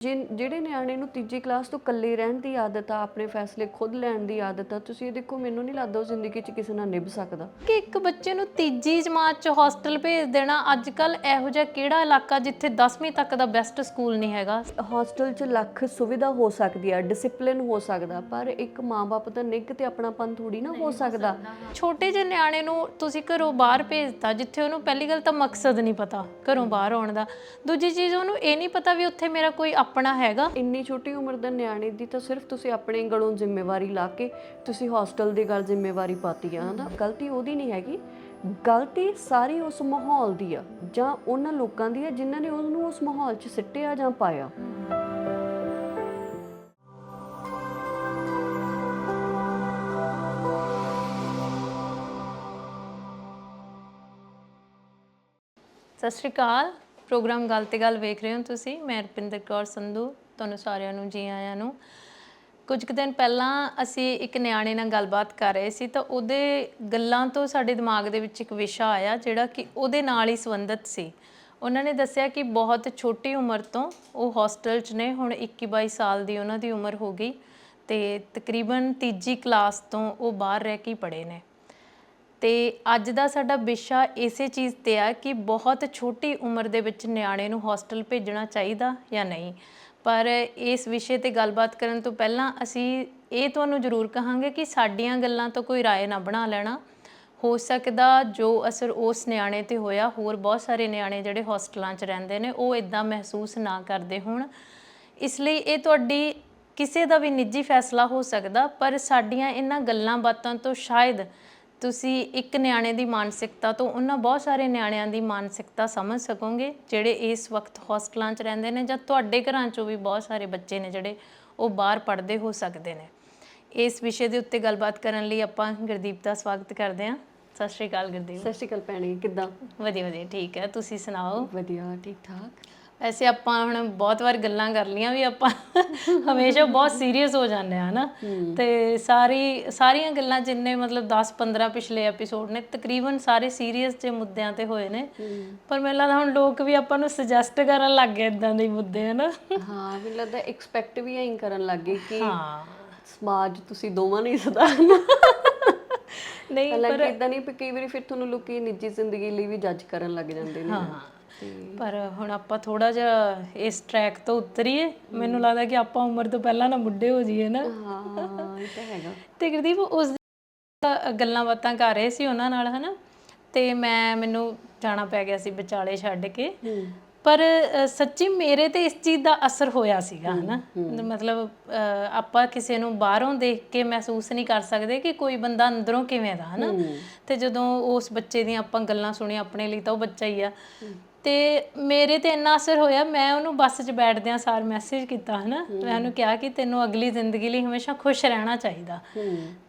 ਜੇ ਜਿਹੜੇ ਨਿਆਣੇ ਨੂੰ ਤੀਜੀ ਕਲਾਸ ਤੋਂ ਇਕੱਲੇ ਰਹਿਣ ਦੀ ਆਦਤ ਆ ਆਪਣੇ ਫੈਸਲੇ ਖੁਦ ਲੈਣ ਦੀ ਆਦਤ ਆ ਤੁਸੀਂ ਇਹ ਦੇਖੋ ਮੈਨੂੰ ਨਹੀਂ ਲੱਗਦਾ ਉਹ ਜ਼ਿੰਦਗੀ 'ਚ ਕਿਸੇ ਨਾਲ ਨਿਭ ਸਕਦਾ। ਕਿ ਇੱਕ ਬੱਚੇ ਨੂੰ ਤੀਜੀ ਜਮਾਤ ਚ ਹੋਸਟਲ ਭੇਜ ਦੇਣਾ ਅੱਜ ਕੱਲ ਇਹੋ ਜਿਹਾ ਕਿਹੜਾ ਇਲਾਕਾ ਜਿੱਥੇ 10ਵੀਂ ਤੱਕ ਦਾ ਬੈਸਟ ਸਕੂਲ ਨਹੀਂ ਹੈਗਾ? ਹੋਸਟਲ 'ਚ ਲੱਖ ਸੁਵਿਧਾ ਹੋ ਸਕਦੀ ਆ ਡਿਸਪਲਿਨ ਹੋ ਸਕਦਾ ਪਰ ਇੱਕ ਮਾਂ-ਬਾਪ ਦਾ ਨਿੱਘ ਤੇ ਆਪਣਾਪਨ ਥੋੜੀ ਨਾ ਹੋ ਸਕਦਾ। ਛੋਟੇ ਜਿਹੇ ਨਿਆਣੇ ਨੂੰ ਤੁਸੀਂ ਘਰੋਂ ਬਾਹਰ ਭੇਜਤਾ ਜਿੱਥੇ ਉਹਨੂੰ ਪਹਿਲੀ ਗੱਲ ਤਾਂ ਮਕਸਦ ਨਹੀਂ ਪਤਾ ਘਰੋਂ ਬਾਹਰ ਆਉਣ ਦਾ। ਦੂਜੀ ਚੀਜ਼ ਉਹਨੂੰ ਇਹ ਨਹੀਂ ਪਤਾ ਵੀ ਉੱਥੇ ਮੇਰਾ ਕੋਈ ਆਪਣਾ ਹੈਗਾ। ਇੰਨੀ ਛੋਟੀ ਉਮਰ ਦੇ ਨਿਆਣੇ ਦੀ ਤਾਂ ਸਿਰਫ ਤੁਸੀਂ ਆਪਣੇ ਗਲੋਂ ਜ਼ਿੰਮੇਵਾਰੀ ਲਾ ਕੇ ਤੁਸੀਂ ਹੋਸਟਲ ਦੀ ਗੱਲ ਜ਼ਿੰਮੇਵਾਰੀ ਪਾਤੀ ਆ ਹਨਾ? ਗਲਤੀ ਉਹਦੀ ਨਹੀਂ ਹੈਗੀ। ਗਲਤੀ ਸਾਰੀ ਉਸ ਮਾਹੌਲ ਦੀ ਆ ਜਾਂ ਉਹਨਾਂ ਲੋਕਾਂ ਦੀ ਆ ਜਿਨ੍ਹਾਂ ਨੇ ਉਹਨੂੰ ਉਸ ਮਾਹੌਲ 'ਚ ਸਿੱਟਿਆ ਜਾਂ ਪਾਇਆ। ਸਤਿ ਸ਼੍ਰੀ ਅਕਾਲ। ਪ੍ਰੋਗਰਾਮ ਗੱਲ ਤੇ ਗੱਲ ਵੇਖ ਰਹੇ ਹੋ ਤੁਸੀਂ। ਮੈਂ ਰਪਿੰਦਰ ਕੌਰ ਸੰਧੂ, ਤੁਹਾਨੂੰ ਸਾਰਿਆਂ ਨੂੰ, ਜੀ ਆਇਆਂ ਨੂੰ। ਕੁਝ ਕੁ ਦਿਨ ਪਹਿਲਾਂ ਅਸੀਂ ਇੱਕ ਨਿਆਣੇ ਨਾਲ ਗੱਲਬਾਤ ਕਰ ਰਹੇ ਸੀ, ਤਾਂ ਉਹਦੇ ਗੱਲਾਂ ਤੋਂ ਸਾਡੇ ਦਿਮਾਗ ਦੇ ਵਿੱਚ ਇੱਕ ਵਿਸ਼ਾ ਆਇਆ, ਜਿਹੜਾ ਕਿ ਉਹਦੇ ਨਾਲ ਹੀ ਸੰਬੰਧਿਤ ਸੀ। ਉਹਨਾਂ ਨੇ ਦੱਸਿਆ ਕਿ ਬਹੁਤ ਛੋਟੀ ਉਮਰ ਤੋਂ ਉਹ ਹੋਸਟਲ 'ਚ ਨੇ, ਹੁਣ 21 22 ਸਾਲ ਦੀ ਉਹਨਾਂ ਦੀ ਉਮਰ ਹੋ ਗਈ ਤੇ ਤਕਰੀਬਨ ਤੀਜੀ ਕਲਾਸ ਤੋਂ ਉਹ ਬਾਹਰ ਰਹਿ ਕੇ ਪੜ੍ਹੇ ਨੇ। ਤੇ ਅੱਜ ਦਾ ਸਾਡਾ ਵਿਸ਼ਾ ਇਸੇ ਚੀਜ਼ ਤੇ ਆ ਕਿ ਬਹੁਤ ਛੋਟੀ ਉਮਰ ਦੇ ਵਿੱਚ ਨਿਆਣੇ ਨੂੰ ਹੋਸਟਲ ਭੇਜਣਾ ਚਾਹੀਦਾ ਜਾਂ ਨਹੀਂ ਪਰ ਇਸ ਵਿਸ਼ੇ ਤੇ ਗੱਲਬਾਤ ਕਰਨ ਤੋਂ ਪਹਿਲਾਂ ਅਸੀਂ ਇਹ ਤੁਹਾਨੂੰ ਜ਼ਰੂਰ ਕਹਾਂਗੇ ਕਿ ਸਾਡੀਆਂ ਗੱਲਾਂ ਤੋਂ ਕੋਈ رائے ਨਾ ਬਣਾ ਲੈਣਾ ਹੋ ਸਕਦਾ ਜੋ ਅਸਰ ਉਸ ਨਿਆਣੇ ਤੇ ਹੋਇਆ ਹੋਰ ਬਹੁਤ ਸਾਰੇ ਨਿਆਣੇ ਜਿਹੜੇ ਹੋਸਟਲਾਂ 'ਚ ਰਹਿੰਦੇ ਨੇ ਉਹ ਇਦਾਂ ਮਹਿਸੂਸ ਨਾ ਕਰਦੇ ਹੋਣ ਇਸ ਲਈ ਇਹ ਤੁਹਾਡੀ ਕਿਸੇ ਦਾ ਵੀ ਨਿੱਜੀ ਫੈਸਲਾ ਹੋ ਸਕਦਾ ਪਰ ਸਾਡੀਆਂ ਇਹਨਾਂ ਗੱਲਾਂ ਬਾਤਾਂ ਤੋਂ ਸ਼ਾਇਦ ਤੁਸੀਂ ਇੱਕ ਨਿਆਣੇ ਦੀ ਮਾਨਸਿਕਤਾ ਤੋਂ ਉਹਨਾਂ ਬਹੁਤ ਸਾਰੇ ਨਿਆਣਿਆਂ ਦੀ ਮਾਨਸਿਕਤਾ ਸਮਝ ਸਕੋਗੇ ਜਿਹੜੇ ਇਸ ਵਕਤ ਹੋਸਟਲਾਂ 'ਚ ਰਹਿੰਦੇ ਨੇ ਜਾਂ ਤੁਹਾਡੇ ਘਰਾਂ 'ਚੋਂ ਵੀ ਬਹੁਤ ਸਾਰੇ ਬੱਚੇ ਨੇ ਜਿਹੜੇ ਉਹ ਬਾਹਰ ਪੜ੍ਹਦੇ ਹੋ ਸਕਦੇ ਨੇ। ਇਸ ਵਿਸ਼ੇ ਦੇ ਉੱਤੇ ਗੱਲਬਾਤ ਕਰਨ ਲਈ ਆਪਾਂ ਗੁਰਦੀਪ ਦਾ ਸਵਾਗਤ ਕਰਦੇ ਹਾਂ। ਸਤਿ ਸ਼੍ਰੀ ਅਕਾਲ ਗੁਰਦੀਪ। ਸਤਿ ਸ਼੍ਰੀ ਅਕਾਲ ਭੈਣੇ ਕਿੱਦਾਂ? ਵਧੀਆ ਵਧੀਆ ਠੀਕ ਹੈ। ਤੁਸੀਂ ਸੁਣਾਓ? ਵਧੀਆ ਠੀਕ ਠਾਕ ਵੈਸੇ ਆਪਾਂ ਹੁਣ ਬਹੁਤ ਵਾਰ ਗੱਲਾਂ ਕਰ ਲੀਆਂ ਵੀ ਆਪਾਂ ਹਮੇਸ਼ਾ ਬਹੁਤ ਸੀਰੀਅਸ ਹੋ ਜਾਂਦੇ ਆ ਹਨਾ? ਤੇ ਸਾਰੀ ਸਾਰੀਆਂ ਗੱਲਾਂ ਜਿੰਨੇ ਮਤਲਬ 10 15 ਪਿਛਲੇ ਐਪੀਸੋਡ ਨੇ ਤਕਰੀਬਨ ਸਾਰੇ ਸੀਰੀਅਸ ਜੇ ਮੁੱਦਿਆਂ ਤੇ ਹੋਏ ਨੇ। ਪਰ ਮੈਨੂੰ ਲੱਗਦਾ ਹੁਣ ਲੋਕ ਵੀ ਆਪਾਂ ਨੂੰ ਸੁਜੈਸਟ ਕਰਨ ਲੱਗ ਗਏ ਇਦਾਂ ਦੇ ਮੁੱਦੇ ਹਨਾ? ਹਾਂ ਮੈਨੂੰ ਲੱਗਦਾ ਐਕਸਪੈਕਟ ਵੀ ਐਂ ਕਰਨ ਲੱਗੇ ਕਿ ਹਾਂ। ਸਮਾਜ ਤੁਸੀਂ ਦੋਵਾਂ ਨਹੀਂ ਸੁਧਾਰਨਾ। ਨਹੀਂ ਹਾਲਾਂਕਿ ਇਦਾਂ ਨਹੀਂ ਵੀ ਕਈ ਵਾਰੀ ਫਿਰ ਤੁਹਾਨੂੰ ਲੋਕੀ ਨਿੱਜੀ ਜ਼ਿੰਦਗੀ ਲਈ ਵੀ ਜੱਜ ਕਰਨ ਲੱਗ ਜਾਂਦੇ ਨੇ। ਹਾਂ। ਪਰ ਹੁਣ ਆਪਾਂ ਥੋੜਾ ਜਿਹਾ ਇਸ ਟਰੈਕ ਤੋਂ ਉਤਰੀਏ। ਮੈਨੂੰ ਲੱਗਦਾ ਕਿ ਆਪਾਂ ਉਮਰ ਤੋਂ ਪਹਿਲਾਂ ਨਾ ਬੁੱਢੇ ਹੋ ਜਾਈਏ ਨਾ। ਹਾਂ ਇਹ ਤਾਂ ਹੈਗਾ। ਤੇ ਗੁਰਦੀਪ ਉਸ ਗੱਲਾਂ ਬਾਤਾਂ ਕਰ ਰਹੇ ਸੀ ਉਹਨਾਂ ਨਾਲ ਹਨਾ? ਤੇ ਮੈਂ ਮੈਨੂੰ ਜਾਣਾ ਪੈ ਗਿਆ ਸੀ ਵਿਚਾਲੇ ਛੱਡ ਕੇ। ਪਰ ਸੱਚੀ ਮੇਰੇ ਤੇ ਇਸ ਚੀਜ਼ ਦਾ ਅਸਰ ਹੋਇਆ ਸੀਗਾ ਹਨਾ? ਮਤਲਬ ਆਪਾਂ ਕਿਸੇ ਨੂੰ ਬਾਹਰੋਂ ਦੇਖ ਕੇ ਮਹਿਸੂਸ ਨਹੀਂ ਕਰ ਸਕਦੇ ਕਿ ਕੋਈ ਬੰਦਾ ਅੰਦਰੋਂ ਕਿਵੇਂ ਦਾ ਹਨਾ? ਤੇ ਜਦੋਂ ਉਸ ਬੱਚੇ ਦੀਆਂ ਆਪਾਂ ਗੱਲਾਂ ਸੁਣੀਆਂ ਆਪਣੇ ਲਈ ਤਾਂ ਉਹ ਬੱਚਾ ਹੀ ਆ। ਤੇ ਮੇਰੇ ਤੇ ਇੰਨਾ ਅਸਰ ਹੋਇਆ ਮੈਂ ਉਹਨੂੰ ਬੱਸ 'ਚ ਬੈਠਦਿਆਂ ਸਾਰ ਮੈਸੇਜ ਕੀਤਾ ਹਨਾ? ਮੈਂ ਉਹਨੂੰ ਕਿਹਾ ਕਿ ਤੈਨੂੰ ਅਗਲੀ ਜ਼ਿੰਦਗੀ ਲਈ ਹਮੇਸ਼ਾ ਖੁਸ਼ ਰਹਿਣਾ ਚਾਹੀਦਾ।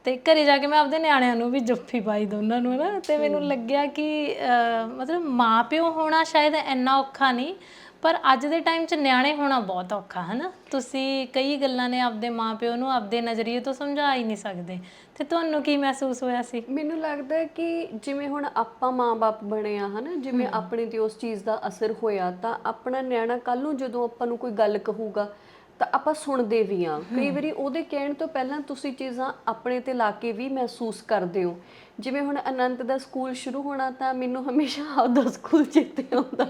ਤੇ ਘਰੇ ਜਾ ਕੇ ਮੈਂ ਆਪਦੇ ਨਿਆਣਿਆਂ ਨੂੰ ਵੀ ਜੱਫੀ ਪਾਈ ਦੋਨਾਂ ਨੂੰ ਨਾ ਤੇ ਮੈਨੂੰ ਲੱਗਿਆ ਕਿ ਅਹ, ਮਤਲਬ ਮਾਪਿਓ ਹੋਣਾ ਸ਼ਾਇਦ ਇੰਨਾ ਔਖਾ ਨਹੀਂ ਪਰ ਅੱਜ ਦੇ ਟਾਈਮ 'ਚ ਨਿਆਣੇ ਹੋਣਾ ਬਹੁਤ ਔਖਾ ਹੈ ਨਾ ਤੁਸੀਂ ਕਈ ਗੱਲਾਂ ਨੇ ਆਪਦੇ ਮਾਪਿਓ ਨੂੰ ਆਪਦੇ ਨਜ਼ਰੀਏ ਤੋਂ ਸਮਝਾ ਹੀ ਨਹੀਂ ਸਕਦੇ। ਤੇ ਤੁਹਾਨੂੰ ਕੀ ਮਹਿਸੂਸ ਹੋਇਆ ਸੀ? ਮੈਨੂੰ ਲੱਗਦਾ ਹੈ ਕਿ ਜਿਵੇਂ ਹੁਣ ਆਪਾਂ ਮਾਂ-ਬਾਪ ਬਣੇ ਆ ਹਨਾ? ਜਿਵੇਂ ਆਪਣੇ ਤੇ ਉਸ ਚੀਜ਼ ਦਾ ਅਸਰ ਹੋਇਆ ਤਾਂ ਆਪਣਾ ਨਿਆਣਾ ਕੱਲ ਨੂੰ ਜਦੋਂ ਆਪਾਂ ਨੂੰ ਕੋਈ ਗੱਲ ਕਹੂਗਾ ਤਾਂ ਆਪਾਂ ਸੁਣਦੇ ਵੀ ਆ। ਕਈ ਵਾਰੀ ਉਹਦੇ ਕਹਿਣ ਤੋਂ ਪਹਿਲਾਂ ਤੁਸੀਂ ਚੀਜ਼ਾਂ ਆਪਣੇ ਤੇ ਲਾ ਕੇ ਵੀ ਮਹਿਸੂਸ ਕਰਦੇ ਹੋ। ਜਿਵੇਂ ਹੁਣ ਅਨੰਤ ਦਾ ਸਕੂਲ ਸ਼ੁਰੂ ਹੋਣਾ ਤਾਂ ਮੈਨੂੰ ਹਮੇਸ਼ਾ ਆਪਦਾ ਸਕੂਲ ਚੇਤੇ ਆਉਂਦਾ।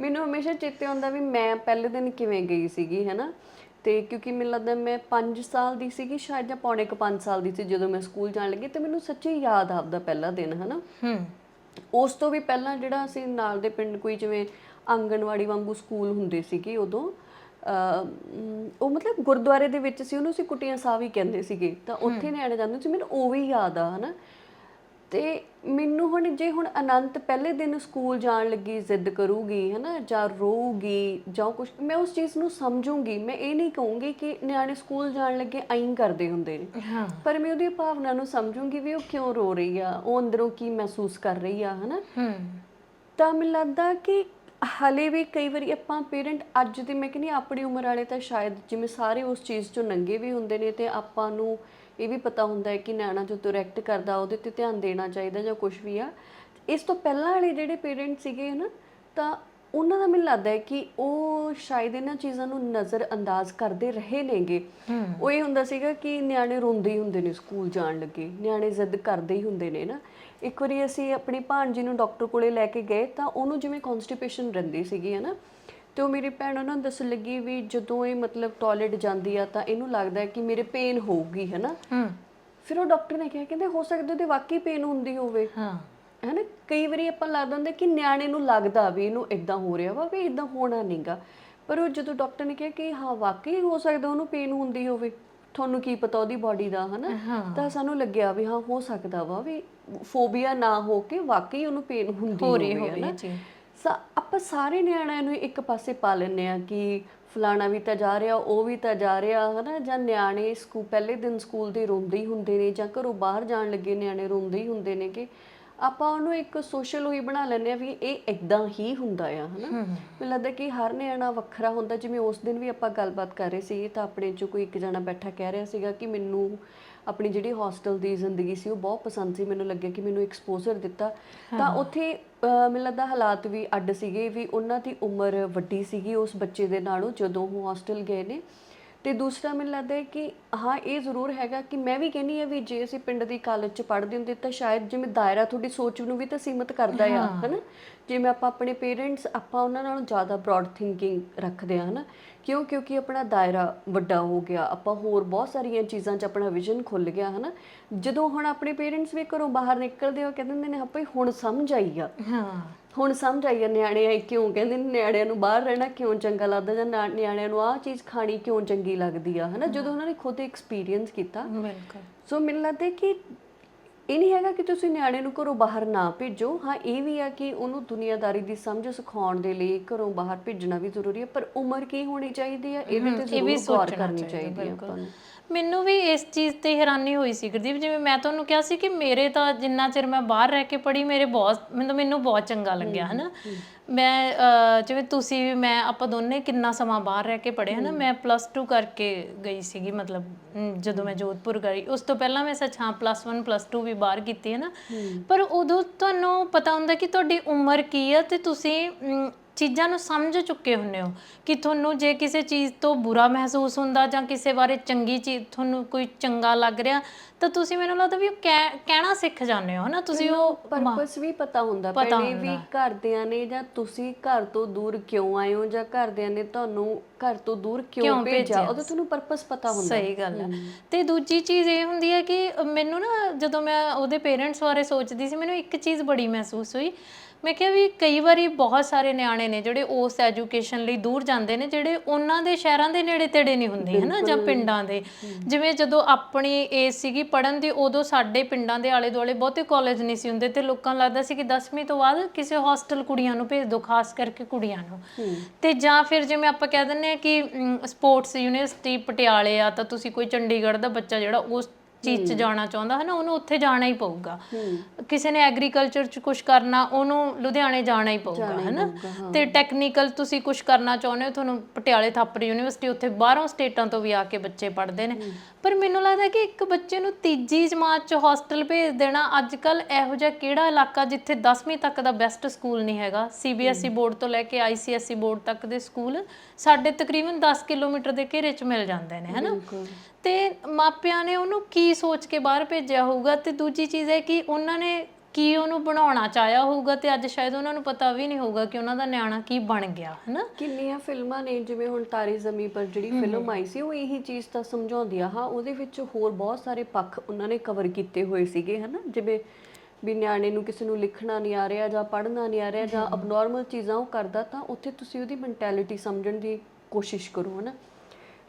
ਮੈਨੂੰ ਹਮੇਸ਼ਾ ਚੇਤੇ ਆਉਂਦਾ ਵੀ ਮੈਂ ਪਹਿਲੇ ਦਿਨ ਕਿਵੇਂ ਗਈ ਸੀਗੀ ਹੈਨਾ? ਤੇ ਕਿਉਂਕਿ ਮੈਨੂੰ ਲੱਗਦਾ ਮੈਂ 5 ਸਾਲ ਦੀ ਸੀਗੀ ਸ਼ਾਇਦ ਜਾਂ ਪੌਣੇ ਕੁ 5 ਸਾਲ ਦੀ ਸੀ ਜਦੋਂ ਮੈਂ ਸਕੂਲ ਜਾਣ ਲੱਗੀ ਤੇ ਮੈਨੂੰ ਸੱਚੀ ਯਾਦ ਆਪਦਾ ਪਹਿਲਾ ਦਿਨ ਹਨਾ? ਹੂੰ। ਉਸ ਤੋਂ ਵੀ ਪਹਿਲਾਂ ਜਿਹੜਾ ਅਸੀਂ ਨਾਲ ਦੇ ਪਿੰਡ ਕੋਈ ਜਿਵੇਂ ਆਂਗਣਵਾੜੀ ਵਾਂਗੂ ਸਕੂਲ ਹੁੰਦੇ ਸੀਗੇ ਉਦੋਂ ਉਹ ਮਤਲਬ ਗੁਰਦੁਆਰੇ ਦੇ ਵਿੱਚ ਸੀ ਉਹਨੂੰ ਅਸੀਂ ਕੁਟੀਆਂ ਸਾਹਿਬ ਹੀ ਕਹਿੰਦੇ ਸੀਗੇ। ਤਾਂ ਉੱਥੇ ਨਿਆਣੇ ਜਾਂਦੇ ਸੀ ਮੈਨੂੰ ਉਹ ਵੀ ਯਾਦ ਆ ਹਨਾ? ਤੇ ਮੈਨੂੰ ਹੁਣ ਜੇ ਹੁਣ ਅਨੰਤ ਪਹਿਲੇ ਦਿਨ ਸਕੂਲ ਜਾਣ ਲੱਗੀ ਜ਼ਿੱਦ ਕਰੂਗੀ ਹਨਾ ਜਾਂ ਰੋਊਗੀ ਜਾਂ ਕੁਝ ਮੈਂ ਉਸ ਚੀਜ਼ ਨੂੰ ਸਮਝੂੰਗੀ। ਮੈਂ ਇਹ ਨਹੀਂ ਕਹੂੰਗੀ ਕਿ ਨਿਆਣੇ ਸਕੂਲ ਜਾਣ ਲੱਗੇ ਐਂ ਕਰਦੇ ਹੁੰਦੇ ਨੇ। ਪਰ ਮੈਂ ਉਹਦੀ ਭਾਵਨਾ ਨੂੰ ਸਮਝੂੰਗੀ ਵੀ ਉਹ ਕਿਉਂ ਰੋ ਰਹੀ ਆ ਉਹ ਅੰਦਰੋਂ ਕੀ ਮਹਿਸੂਸ ਕਰ ਰਹੀ ਆ ਹਨਾ। ਤਾਂ ਮੈਨੂੰ ਲੱਗਦਾ ਕਿ ਹਲੇ ਵੀ ਕਈ ਵਾਰੀ ਆਪਾਂ ਪੇਰੈਂਟ ਅੱਜ ਦੇ ਮੈਂ ਕਹਿੰਦੀ ਆਪਣੀ ਉਮਰ ਵਾਲੇ ਤਾਂ ਸ਼ਾਇਦ ਜਿਵੇਂ ਸਾਰੇ ਉਸ ਚੀਜ਼ ਚੋਂ ਨੰਗੇ ਵੀ ਹੁੰਦੇ ਨੇ ਤੇ ਆਪਾਂ ਨੂੰ ਇਹ ਵੀ ਪਤਾ ਹੁੰਦਾ ਹੈ ਕਿ ਨਿਆਣਾ ਜੋ ਡਾਇਰੈਕਟ ਕਰਦਾ ਉਹਦੇ ਤੇ ਧਿਆਨ ਦੇਣਾ ਚਾਹੀਦਾ ਜਾਂ ਕੁਝ ਵੀ ਆ। ਇਸ ਤੋਂ ਪਹਿਲਾਂ ਵਾਲੇ ਜਿਹੜੇ ਪੇਰੈਂਟ ਸੀਗੇ ਨਾ ਤਾਂ ਉਹਨਾਂ ਦਾ ਮੈਨੂੰ ਲੱਗਦਾ ਹੈ ਕਿ ਉਹ ਸ਼ਾਇਦ ਇਹਨਾਂ ਚੀਜ਼ਾਂ ਨੂੰ ਨਜ਼ਰ ਅੰਦਾਜ਼ ਕਰਦੇ ਰਹੇ ਨੇਗੇ। ਉਹ ਇਹ ਹੁੰਦਾ ਸੀਗਾ ਕਿ ਨਿਆਣੇ ਰੋਂਦੇ ਹੀ ਹੁੰਦੇ ਨੇ ਸਕੂਲ ਜਾਣ ਲੱਗੇ ਨਿਆਣੇ ਜ਼ਿੱਦ ਕਰਦੇ ਹੀ ਹੁੰਦੇ ਨੇ ਨਾ। ਇੱਕ ਵਾਰੀ ਅਸੀਂ ਆਪਣੀ ਭਾਣਜੀ ਨੂੰ ਡਾਕਟਰ ਕੋਲੇ ਲੈ ਕੇ ਗਏ ਤਾਂ ਉਹਨੂੰ ਜਿਵੇਂ ਕਨਸਟੀਪੇਸ਼ਨ ਰਹਿੰਦੀ ਸੀਗੀ ਹੈ ਨਾ? ਤੇ ਉਹ ਮੇਰੀ ਭੈਣ ਉਹਨਾਂ ਨੂੰ ਦੱਸਣ ਲੱਗੀ ਵੀ ਜਦੋਂ ਇਹ ਮਤਲਬ ਟਾਇਲਟ ਜਾਂਦੀ ਆ ਤਾਂ ਇਹਨੂੰ ਲੱਗਦਾ ਹੈ ਕਿ ਮੇਰੇ ਪੇਨ ਹੋਊਗੀ ਹੈ ਨਾ ਹੂੰ। ਫਿਰ ਉਹ ਡਾਕਟਰ ਨੇ ਕਿਹਾ ਕਹਿੰਦੇ ਹੋ ਸਕਦਾ ਉਹਦੇ ਵਾਕਈ ਪੇਨ ਹੁੰਦੀ ਹੋਵੇ। ਹਾਂ। ਹੈਨਾ? ਕਈ ਵਾਰੀ ਆਪਾਂ ਲੱਗਦਾ ਹੁੰਦਾ ਕਿ ਨਿਆਣੇ ਨੂੰ ਲੱਗਦਾ ਵੀ ਇਹਨੂੰ ਇਦਾਂ ਹੋ ਰਿਹਾ ਵਾ ਵੀ ਇਦਾਂ ਹੋਣਾ ਨਹੀਂਗਾ। ਪਰ ਉਹ ਜਦੋਂ ਡਾਕਟਰ ਨੇ ਕਿਹਾ ਕਿ ਹਾਂ ਵਾਕਈ ਹੋ ਸਕਦਾ ਉਹਨੂੰ ਪੇਨ ਹੁੰਦੀ ਹੋਵੇ ਤੁਹਾਨੂੰ ਕੀ ਪਤਾ ਉਹਦੀ ਬਾਡੀ ਦਾ ਹਨਾ? ਤਾਂ ਸਾਨੂੰ ਲੱਗਿਆ ਵੀ ਹਾਂ ਹੋ ਸਕਦਾ ਵਾ ਵੀ ਫੋਬੀਆ ਨਾ ਹੋ ਕੇ ਵਾਕਈ ਉਹਨੂੰ ਪੇਨ ਹੁੰਦੀ ਹੋ ਰਹੀ ਹੋਵੇ ਹੋਵੇ ਹਨਾ? ਜੀ ਆਪਾਂ ਸਾਰੇ ਨਿਆਣਿਆਂ ਨੂੰ ਇੱਕ ਪਾਸੇ ਪਾ ਲੈਂਦੇ ਆ ਕਿ ਫਲਾਣਾ ਵੀ ਤਾਂ ਜਾ ਰਿਹਾ ਉਹ ਵੀ ਤਾਂ ਜਾ ਰਿਹਾ ਹਨਾ? ਜਾਂ ਨਿਆਣੇ ਸਕੂ ਪਹਿਲੇ ਦਿਨ ਸਕੂਲ ਦੇ ਰੋਂਦੇ ਹੀ ਹੁੰਦੇ ਨੇ ਜਾਂ ਘਰੋਂ ਬਾਹਰ ਜਾਣ ਲੱਗੇ ਨਿਆਣੇ ਰੋਂਦੇ ਹੀ ਹੁੰਦੇ ਨੇ ਕਿ ਆਪਾਂ ਉਹਨੂੰ ਇੱਕ ਸੋਸ਼ਲ ਹੋਈ ਬਣਾ ਲੈਂਦੇ ਆ ਵੀ ਇਹ ਇਦਾਂ ਹੀ ਹੁੰਦਾ ਆ ਹਨਾ? ਮੈਨੂੰ ਲੱਗਦਾ ਕਿ ਹਰ ਨਿਆਣਾ ਵੱਖਰਾ ਹੁੰਦਾ ਜਿਵੇਂ ਉਸ ਦਿਨ ਵੀ ਆਪਾਂ ਗੱਲਬਾਤ ਕਰ ਰਹੇ ਸੀ ਤਾਂ ਆਪਣੇ ਚੋਂ ਕੋਈ ਇੱਕ ਜਣਾ ਬੈਠਾ ਕਹਿ ਰਿਹਾ ਸੀਗਾ ਕਿ ਮੈਨੂੰ ਆਪਣੀ ਜਿਹੜੀ ਹੋਸਟਲ ਦੀ ਜ਼ਿੰਦਗੀ ਸੀ ਉਹ ਬਹੁਤ ਪਸੰਦ ਸੀ ਮੈਨੂੰ ਲੱਗਿਆ ਕਿ ਮੈਨੂੰ ਐਕਸਪੋਜ਼ਰ ਦਿੱਤਾ। ਤਾਂ ਉੱਥੇ ਮੈਨੂੰ ਲੱਗਦਾ ਹਾਲਾਤ ਵੀ ਅੱਡ ਸੀਗੇ ਵੀ ਉਹਨਾਂ ਦੀ ਉਮਰ ਵੱਡੀ ਸੀਗੀ ਉਸ ਬੱਚੇ ਦੇ ਨਾਲੋਂ ਜਦੋਂ ਉਹ ਹੋਸਟਲ ਗਏ ਨੇ। ਤੇ ਦੂਸਰਾ ਮੈਨੂੰ ਲੱਗਦਾ ਹੈ ਕਿ ਹਾਂ ਇਹ ਜ਼ਰੂਰ ਹੈਗਾ ਕਿ ਮੈਂ ਵੀ ਕਹਿੰਨੀ ਆ ਵੀ ਜੇ ਅਸੀਂ ਪਿੰਡ ਦੀ ਕਾਲਜ ਚ ਪੜ੍ਹਦੇ ਹੁੰਦੇ ਤਾਂ ਸ਼ਾਇਦ ਜਿਵੇਂ ਦਾਇਰਾ ਤੁਹਾਡੀ ਸੋਚ ਨੂੰ ਵੀ ਤਾਂ ਸੀਮਤ ਕਰਦਾ ਆ ਹਨਾ? ਜਿਵੇਂ ਆਪਾਂ ਆਪਣੇ ਪੇਰੈਂਟਸ ਆਪਾਂ ਉਹਨਾਂ ਨਾਲੋਂ ਜ਼ਿਆਦਾ ਬ੍ਰੌਡ ਥਿੰਕਿੰਗ ਰੱਖਦੇ ਆ ਹਨਾ? ਕਿਉਂ? ਕਿਉਂਕਿ ਆਪਣਾ ਦਾਇਰਾ ਵੱਡਾ ਹੋ ਗਿਆ ਆਪਾਂ ਹੋਰ ਬਹੁਤ ਸਾਰੀਆਂ ਚੀਜ਼ਾਂ 'ਚ ਆਪਣਾ ਵਿਜ਼ਨ ਖੁੱਲ ਗਿਆ ਹਨਾ? ਜਦੋਂ ਹੁਣ ਆਪਣੇ ਪੇਰੈਂਟਸ ਵੀ ਘਰੋਂ ਬਾਹਰ ਨਿਕਲਦੇ ਹੋ ਕਹਿੰਦੇ ਹੁੰਦੇ ਨੇ ਆਪੇ ਹੁਣ ਸਮਝ ਆਈ ਆ। ਹਾਂ। ਹੁਣ ਸਮਝ ਆਈ ਆ ਨਿਆਣੇ ਆਏ ਕਿਉਂ? ਕਹਿੰਦੇ ਨੇ ਨਿਆਣਿਆਂ ਨੂੰ ਬਾਹਰ ਰਹਿਣਾ ਕਿਉਂ ਚੰਗਾ ਲੱਗਦਾ ਜਾਂ ਨਾ- ਨਿਆਣਿਆਂ ਨੂੰ ਆਹ ਚੀਜ਼ ਖਾਣੀ ਕਿਉਂ ਚੰਗੀ ਲੱਗਦੀ ਆ? ਹਨਾ? ਜਦੋਂ ਉਹਨਾਂ ਨੇ ਖੁਦ ਐਕਸਪੀਰੀਅੰਸ ਕੀਤਾ। ਬਿਲਕੁਲ। ਸੋ ਮੈਨੂੰ ਲੱਗਦਾ ਹੈ ਕਿ ਇਹ ਨਹੀਂ ਹੈਗਾ ਕਿ ਤੁਸੀਂ ਨਿਆਣੇ ਨੂੰ ਘਰੋਂ ਬਾਹਰ ਨਾ ਭੇਜੋ। ਹਾਂ ਇਹ ਵੀ ਆ ਕਿ ਉਹਨੂੰ ਦੁਨੀਆਦਾਰੀ ਦੀ ਸਮਝ ਸਿਖਾਉਣ ਦੇ ਲਈ ਘਰੋਂ ਬਾਹਰ ਭੇਜਣਾ ਵੀ ਜ਼ਰੂਰੀ ਹੈ ਪਰ ਉਮਰ ਕੀ ਹੋਣੀ ਚਾਹੀਦੀ ਹੈ ਇਹਦੇ ਤੇ ਇਹ ਵੀ ਜ਼ਰੂਰ ਗੌਰ ਸੋਚਣਾ ਕਰਨੀ ਚਾਹੀਦਾ, ਚਾਹੀਦੀ ਹੈ ਬਿਲਕੁਲ। ਆਪਾਂ ਨੂੰ। ਮੈਨੂੰ ਵੀ ਇਸ ਚੀਜ਼ ਤੇ ਹੈਰਾਨੀ ਹੋਈ ਸੀ ਗੁਰਦੀਪ ਜਿਵੇਂ ਮੈਂ ਤੁਹਾਨੂੰ ਕਿਹਾ ਸੀ ਕਿ ਮੇਰੇ ਤਾਂ ਜਿੰਨਾ ਚਿਰ ਮੈਂ ਬਾਹਰ ਰਹਿ ਕੇ ਪੜ੍ਹੀ ਮੇਰੇ ਬਹੁਤ ਮੈਨੂੰ ਮੈਨੂੰ ਬਹੁਤ ਚੰਗਾ ਲੱਗਿਆ ਹਨਾ? ਮੈਂ ਜਿਵੇਂ ਤੁਸੀਂ ਵੀ ਮੈਂ ਆਪਾਂ ਦੋਨੇ ਕਿੰਨਾ ਸਮਾਂ ਬਾਹਰ ਰਹਿ ਕੇ ਪੜ੍ਹੇ ਹਨਾ? ਮੈਂ ਪਲੱਸ 2 ਕਰਕੇ ਗਈ ਸੀਗੀ ਮਤਲਬ ਜਦੋਂ ਮੈਂ ਜੋਧਪੁਰ ਗਈ। ਉਸ ਤੋਂ ਪਹਿਲਾਂ ਮੈਂ ਸੱਚ ਹਾਂ ਪਲੱਸ 1 ਪਲੱਸ 2 ਵੀ ਬਾਹਰ ਕੀਤੀ ਹੈ। ਨਾ ਪਰ ਉਦੋਂ ਤੁਹਾਨੂੰ ਪਤਾ ਹੁੰਦਾ ਕਿ ਤੁਹਾਡੀ ਉਮਰ ਕੀ ਹੈ ਤੇ ਤੁਸੀਂ ਚੀਜ਼ਾਂ ਨੂੰ ਸਮਝ ਚੁੱਕੇ ਹੁੰਨੇ ਹੋ ਕਿ ਤੁਹਾਨੂੰ ਜੇ ਕਿਸੇ ਚੀਜ਼ ਤੋਂ ਬੁਰਾ ਮਹਿਸੂਸ ਹੁੰਦਾ ਜਾਂ ਕਿਸੇ ਬਾਰੇ ਚੰਗੀ ਚੀਜ਼ ਤੁਹਾਨੂੰ ਕੋਈ ਚੰਗਾ ਲੱਗ ਰਿਹਾ ਤਾਂ ਤੁਸੀਂ ਮੈਨੂੰ ਲੱਗਦਾ ਵੀ ਉਹ ਕਹਿ- ਕਹਿਣਾ ਸਿੱਖ ਜਾਂਦੇ ਹੋ ਹਨਾ? ਤੁਸੀਂ ਉਹ ਪਰਪਸ ਵੀ ਪਤਾ ਹੁੰਦਾ ਪਤਾ ਪਹਿਲੇ ਵੀ ਘਰਦਿਆਂ ਨੇ ਜਾਂ ਤੁਸੀਂ ਘਰ ਤੋਂ ਦੂਰ ਕਿਉਂ ਆਏ ਹੋ ਜਾਂ ਘਰਦਿਆਂ ਨੇ ਤੁਹਾਨੂੰ ਘਰ ਤੋਂ ਦੂਰ ਕਿਉਂ ਕਿਉਂ ਭੇਜਿਆ? ਭੇਜਿਆ? ਉਹਦਾ ਤੁਹਾਨੂੰ ਪਰਪਸ ਪਤਾ ਹੁੰਦਾ। ਸਹੀ ਗੱਲ ਹੈ। ਤੇ ਦੂਜੀ ਚੀਜ਼ ਇਹ ਹੁੰਦੀ ਹੈ ਕਿ ਮੈਨੂੰ ਨਾ ਜਦੋਂ ਮੈਂ ਉਹਦੇ ਪੇਰੈਂਟਸ ਬਾਰੇ ਸੋਚਦੀ ਸੀ ਮੈਨੂੰ ਇੱਕ ਚੀਜ਼ ਬੜੀ ਮਹਿਸੂਸ ਹੋਈ ਮੈਂ ਕਿਹਾ ਵੀ ਕਈ ਵਾਰੀ ਬਹੁਤ ਸਾਰੇ ਨਿਆਣੇ ਨੇ ਜਿਹੜੇ ਉਸ ਐਜੂਕੇਸ਼ਨ ਲਈ ਦੂਰ ਜਾਂਦੇ ਨੇ ਜਿਹੜੇ ਉਹਨਾਂ ਦੇ ਸ਼ਹਿਰਾਂ ਦੇ ਨੇੜੇ ਤੇੜੇ ਨਹੀਂ ਹੁੰਦੇ ਹਨਾ ਜਾਂ ਪਿੰਡਾਂ ਦੇ। ਜਿਵੇਂ ਜਦੋਂ ਆਪਣੀ ਏਜ ਸੀਗੀ ਪੜਨ ਦੀ ਉਦੋਂ ਸਾਡੇ ਪਿੰਡਾਂ ਦੇ ਆਲੇ ਦੁਆਲੇ ਬਹੁਤੇ ਕਾਲਜ ਨਹੀਂ ਸੀ ਹੁੰਦੇ ਤੇ ਲੋਕਾਂ ਨੂੰ ਲੱਗਦਾ ਸੀ ਕਿ 10ਵੀਂ ਤੋਂ ਬਾਅਦ ਕਿਸੇ ਹੋਸਟਲ ਕੁੜੀਆਂ ਨੂੰ ਭੇਜ ਦਿਓ ਖਾਸ ਕਰਕੇ ਕੁੜੀਆਂ ਨੂੰ। ਤੇ ਜਾਂ ਫਿਰ ਜਿਵੇਂ ਆਪਾਂ ਕਹਿ ਦਿੰਨੇ ਆ ਕਿ ਸਪੋਰਟਸ ਯੂਨੀਵਰਸਿਟੀ ਪਟਿਆਲੇ ਆ ਤਾਂ ਤੁਸੀਂ ਕੋਈ ਚੰਡੀਗੜ੍ਹ ਦਾ ਬੱਚਾ ਜਿਹੜਾ ਉਸ ਚੀਜ਼ 'ਚ ਜਾਣਾ ਚਾਹੁੰਦਾ ਹੈ ਨਾ ਉਹਨੂੰ ਉੱਥੇ ਜਾਣਾ ਹੀ ਪਊਗਾ। ਕਿਸੇ ਨੇ ਐਗਰੀਕਲਚਰ 'ਚ ਕੁਝ ਕਰਨਾ ਉਹਨੂੰ ਲੁਧਿਆਣੇ ਜਾਣਾ ਹੀ ਪਊਗਾ ਹੈ ਨਾ ਤੇ ਟੈਕਨੀਕਲ ਤੁਸੀਂ ਕੁਝ ਕਰਨਾ ਚਾਹੁੰਦੇ ਹੋ ਤੁਹਾਨੂੰ ਪਟਿਆਲੇ ਥਾਪਰ ਯੂਨੀਵਰਸਿਟੀ ਉੱਥੇ ਬਾਹਰੋਂ ਸਟੇਟਾਂ ਤੋਂ ਵੀ ਆ ਕੇ ਬੱਚੇ ਪੜ੍ਹਦੇ ਨੇ। ਪਰ ਮੈਨੂੰ ਲੱਗਦਾ ਕਿ ਇੱਕ ਬੱਚੇ ਨੂੰ ਤੀਜੀ ਜਮਾਤ 'ਚ ਹੋਸਟਲ ਭੇਜ ਦੇਣਾ ਅੱਜ ਕੱਲ ਇਹੋ ਜਿਹਾ ਕਿਹੜਾ ਇਲਾਕਾ ਜਿੱਥੇ 10ਵੀਂ ਤੱਕ ਦਾ ਬੈਸਟ ਸਕੂਲ ਨਹੀਂ ਹੈਗਾ? ਸੀਬੀਐਸਈ ਬੋਰਡ ਤੋਂ ਲੈ ਕੇ ਆਈਸੀਐਸਈ ਬੋਰਡ ਤੱਕ ਦੇ ਸਕੂਲ ਸਾਡੇ ਤਕਰੀਬਨ 10 ਕਿਲੋਮੀਟਰ ਦੇ ਘੇਰੇ 'ਚ ਮਿਲ ਜਾਂਦੇ ਨੇ ਹਨਾ? ਤੇ ਮਾਪਿਆਂ ਨੇ ਉਹਨੂੰ ਕੀ ਸੋਚ ਕੇ ਬਾਹਰ ਭੇਜਿਆ ਹੋਊਗਾ? ਤੇ ਦੂਜੀ ਚੀਜ਼ ਹੈ ਕਿ ਉਹਨਾਂ ਨੇ ਕੀ ਉਹਨੂੰ ਬਣਾਉਣਾ ਚਾਹਿਆ ਹੋਊਗਾ ਤੇ ਅੱਜ ਸ਼ਾਇਦ ਉਹਨਾਂ ਨੂੰ ਪਤਾ ਵੀ ਨਹੀਂ ਹੋਊਗਾ ਕਿ ਉਹਨਾਂ ਦਾ ਨਿਆਣਾ ਕੀ ਬਣ ਗਿਆ ਹਨਾ? ਕਿੰਨੀਆਂ ਫਿਲਮਾਂ ਨੇ ਜਿਵੇਂ ਹੁਣ ਤਾਰੀ ਜ਼ਮੀਨ ਪਰ ਜਿਹੜੀ ਫਿਲਮ ਆਈ ਸੀ ਉਹ ਇਹੀ ਚੀਜ਼ ਤਾਂ ਸਮਝਾਉਂਦੀ ਆ ਹਾਂ ਉਹਦੇ ਵਿੱਚ ਹੋਰ ਬਹੁਤ ਸਾਰੇ ਪੱਖ ਉਹਨਾਂ ਨੇ ਕਵਰ ਕੀਤੇ ਹੋਏ ਸੀਗੇ ਹਨਾ? ਜਿਵੇਂ ਵੀ ਨਿਆਣੇ ਨੂੰ ਕਿਸੇ ਨੂੰ ਲਿਖਣਾ ਨਹੀਂ ਆ ਰਿਹਾ ਜਾਂ ਪੜ੍ਹਨਾ ਨਹੀਂ ਆ ਰਿਹਾ ਜਾਂ ਅਬਨੋਰਮਲ ਚੀਜ਼ਾਂ ਉਹ ਕਰਦਾ ਤਾਂ ਉੱਥੇ ਤੁਸੀਂ ਉਹਦੀ ਮੈਂਟੈਲਿਟੀ ਸਮਝਣ ਦੀ ਕੋਸ਼ਿਸ਼ ਕਰੋ ਹਨਾ?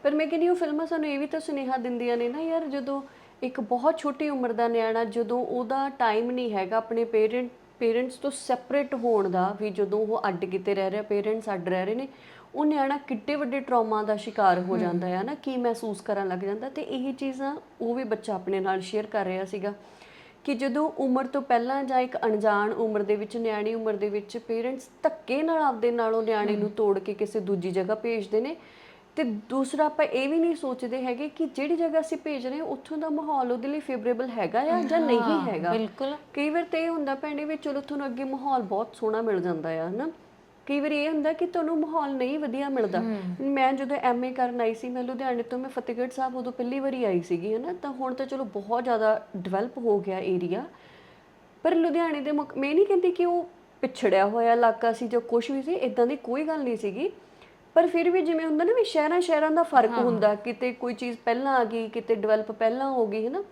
ਪਰ ਮੈਂ ਕਹਿੰਦੀ ਉਹ ਫਿਲਮਾਂ ਸਾਨੂੰ ਇਹ ਵੀ ਤਾਂ ਸੁਨੇਹਾ ਦਿੰਦੀਆਂ ਨੇ ਨਾ ਯਾਰ ਜਦੋਂ ਇੱਕ ਬਹੁਤ ਛੋਟੀ ਉਮਰ ਦਾ ਨਿਆਣਾ ਜਦੋਂ ਉਹਦਾ ਟਾਈਮ ਨਹੀਂ ਹੈਗਾ ਆਪਣੇ ਪੇਰੈਂਟ ਪੇਰੈਂਟਸ ਤੋਂ ਸੈਪਰੇਟ ਹੋਣ ਦਾ ਵੀ ਜਦੋਂ ਉਹ ਅੱਡ ਕਿਤੇ ਰਹਿ ਰਿਹਾ ਪੇਰੈਂਟਸ ਅੱਡ ਰਹਿ ਰਹੇ ਨੇ ਉਹ ਨਿਆਣਾ ਕਿੱਡੇ ਵੱਡੇ ਟਰਾਮਾ ਦਾ ਸ਼ਿਕਾਰ ਹੋ ਜਾਂਦਾ ਹੈ ਨਾ ਕੀ ਮਹਿਸੂਸ ਕਰਨ ਲੱਗ ਜਾਂਦਾ? ਤੇ ਇਹ ਚੀਜ਼ਾਂ ਉਹ ਵੀ ਬੱਚਾ ਆਪਣੇ ਨਾਲ ਸ਼ੇਅਰ ਕਰ ਰਿਹਾ ਸੀਗਾ ਕਿ ਜਦੋਂ ਉਮਰ ਤੋਂ ਪਹਿਲਾਂ ਜਾਂ ਇੱਕ ਅਣਜਾਣ ਉਮਰ ਦੇ ਵਿੱਚ ਨਿਆਣੀ ਉਮਰ ਦੇ ਵਿੱਚ ਪੇਰੈਂਟਸ ਧੱਕੇ ਨਾਲ ਆਪਦੇ ਨਾਲੋਂ ਨਿਆਣੇ ਨੂੰ ਤੋੜ ਕੇ ਕਿਸੇ ਦੂਜੀ ਜਗ੍ਹਾ ਭੇਜਦੇ ਨੇ ਤੇ ਦੂਸਰਾ ਆਪਾਂ ਇਹ ਵੀ ਨਹੀਂ ਸੋਚਦੇ ਹੈਗੇ ਕਿ ਜਿਹੜੀ ਜਗ੍ਹਾ ਅਸੀਂ ਭੇਜ ਰਹੇ ਹਾਂ ਉੱਥੋਂ ਦਾ ਮਾਹੌਲ ਉਹਦੇ ਲਈ ਫੇਵਰੇਬਲ ਹੈਗਾ ਆ ਜਾਂ ਨਹੀਂ ਹੈਗਾ। ਬਿਲਕੁਲ। ਕਈ ਵਾਰ ਤੇ ਇਹ ਹੁੰਦਾ ਭੈਣੇ ਵੀ ਚਲੋ ਤੁਹਾਨੂੰ ਅੱਗੇ ਮਾਹੌਲ ਬਹੁਤ ਸੋਹਣਾ ਮਿਲ ਜਾਂਦਾ ਆ ਹਨਾ? ਕਈ ਵਾਰੀ ਇਹ ਹੁੰਦਾ ਕਿ ਤੁਹਾਨੂੰ ਮਾਹੌਲ ਨਹੀਂ ਵਧੀਆ ਮਿਲਦਾ। ਮੈਂ ਜਦੋਂ ਐਮਏ ਕਰਨ ਆਈ ਸੀ ਮੈਂ ਲੁਧਿਆਣੇ ਤੋਂ ਮੈਂ ਫਤਿਹਗੜ੍ਹ ਸਾਹਿਬ ਉਦੋਂ ਪਹਿਲੀ ਵਾਰੀ ਆਈ ਸੀਗੀ ਹਨਾ? ਤਾਂ ਹੁਣ ਤਾਂ ਚਲੋ ਬਹੁਤ ਜ਼ਿਆਦਾ ਡਿਵੈਲਪ ਹੋ ਗਿਆ ਏਰੀਆ ਪਰ ਲੁਧਿਆਣੇ ਦੇ ਮੈਂ ਨਹੀਂ ਕਹਿੰਦੀ ਕਿ ਉਹ ਪਿਛੜਿਆ ਹੋਇਆ ਇਲਾਕਾ ਸੀ ਜਾਂ ਕੁਝ ਵੀ ਸੀ ਇਦਾਂ ਦੀ ਕੋਈ ਗੱਲ ਨਹੀਂ ਸੀਗੀ। ਪਰ ਫਿਰ ਵੀ ਜਿਵੇਂ ਹੁੰਦਾ ਨਾ ਵੀ ਸ਼ਹਿਰਾਂ ਸ਼ਹਿਰਾਂ ਦਾ ਫ਼ਰਕ ਹੁੰਦਾ ਕਿਤੇ ਕੋਈ ਚੀਜ਼ ਪਹਿਲਾਂ ਆ ਗਈ ਕਿਤੇ ਡਿਵੈਲਪ ਪਹਿਲਾਂ ਹੋ ਗਈ ਹੈ ਨਾ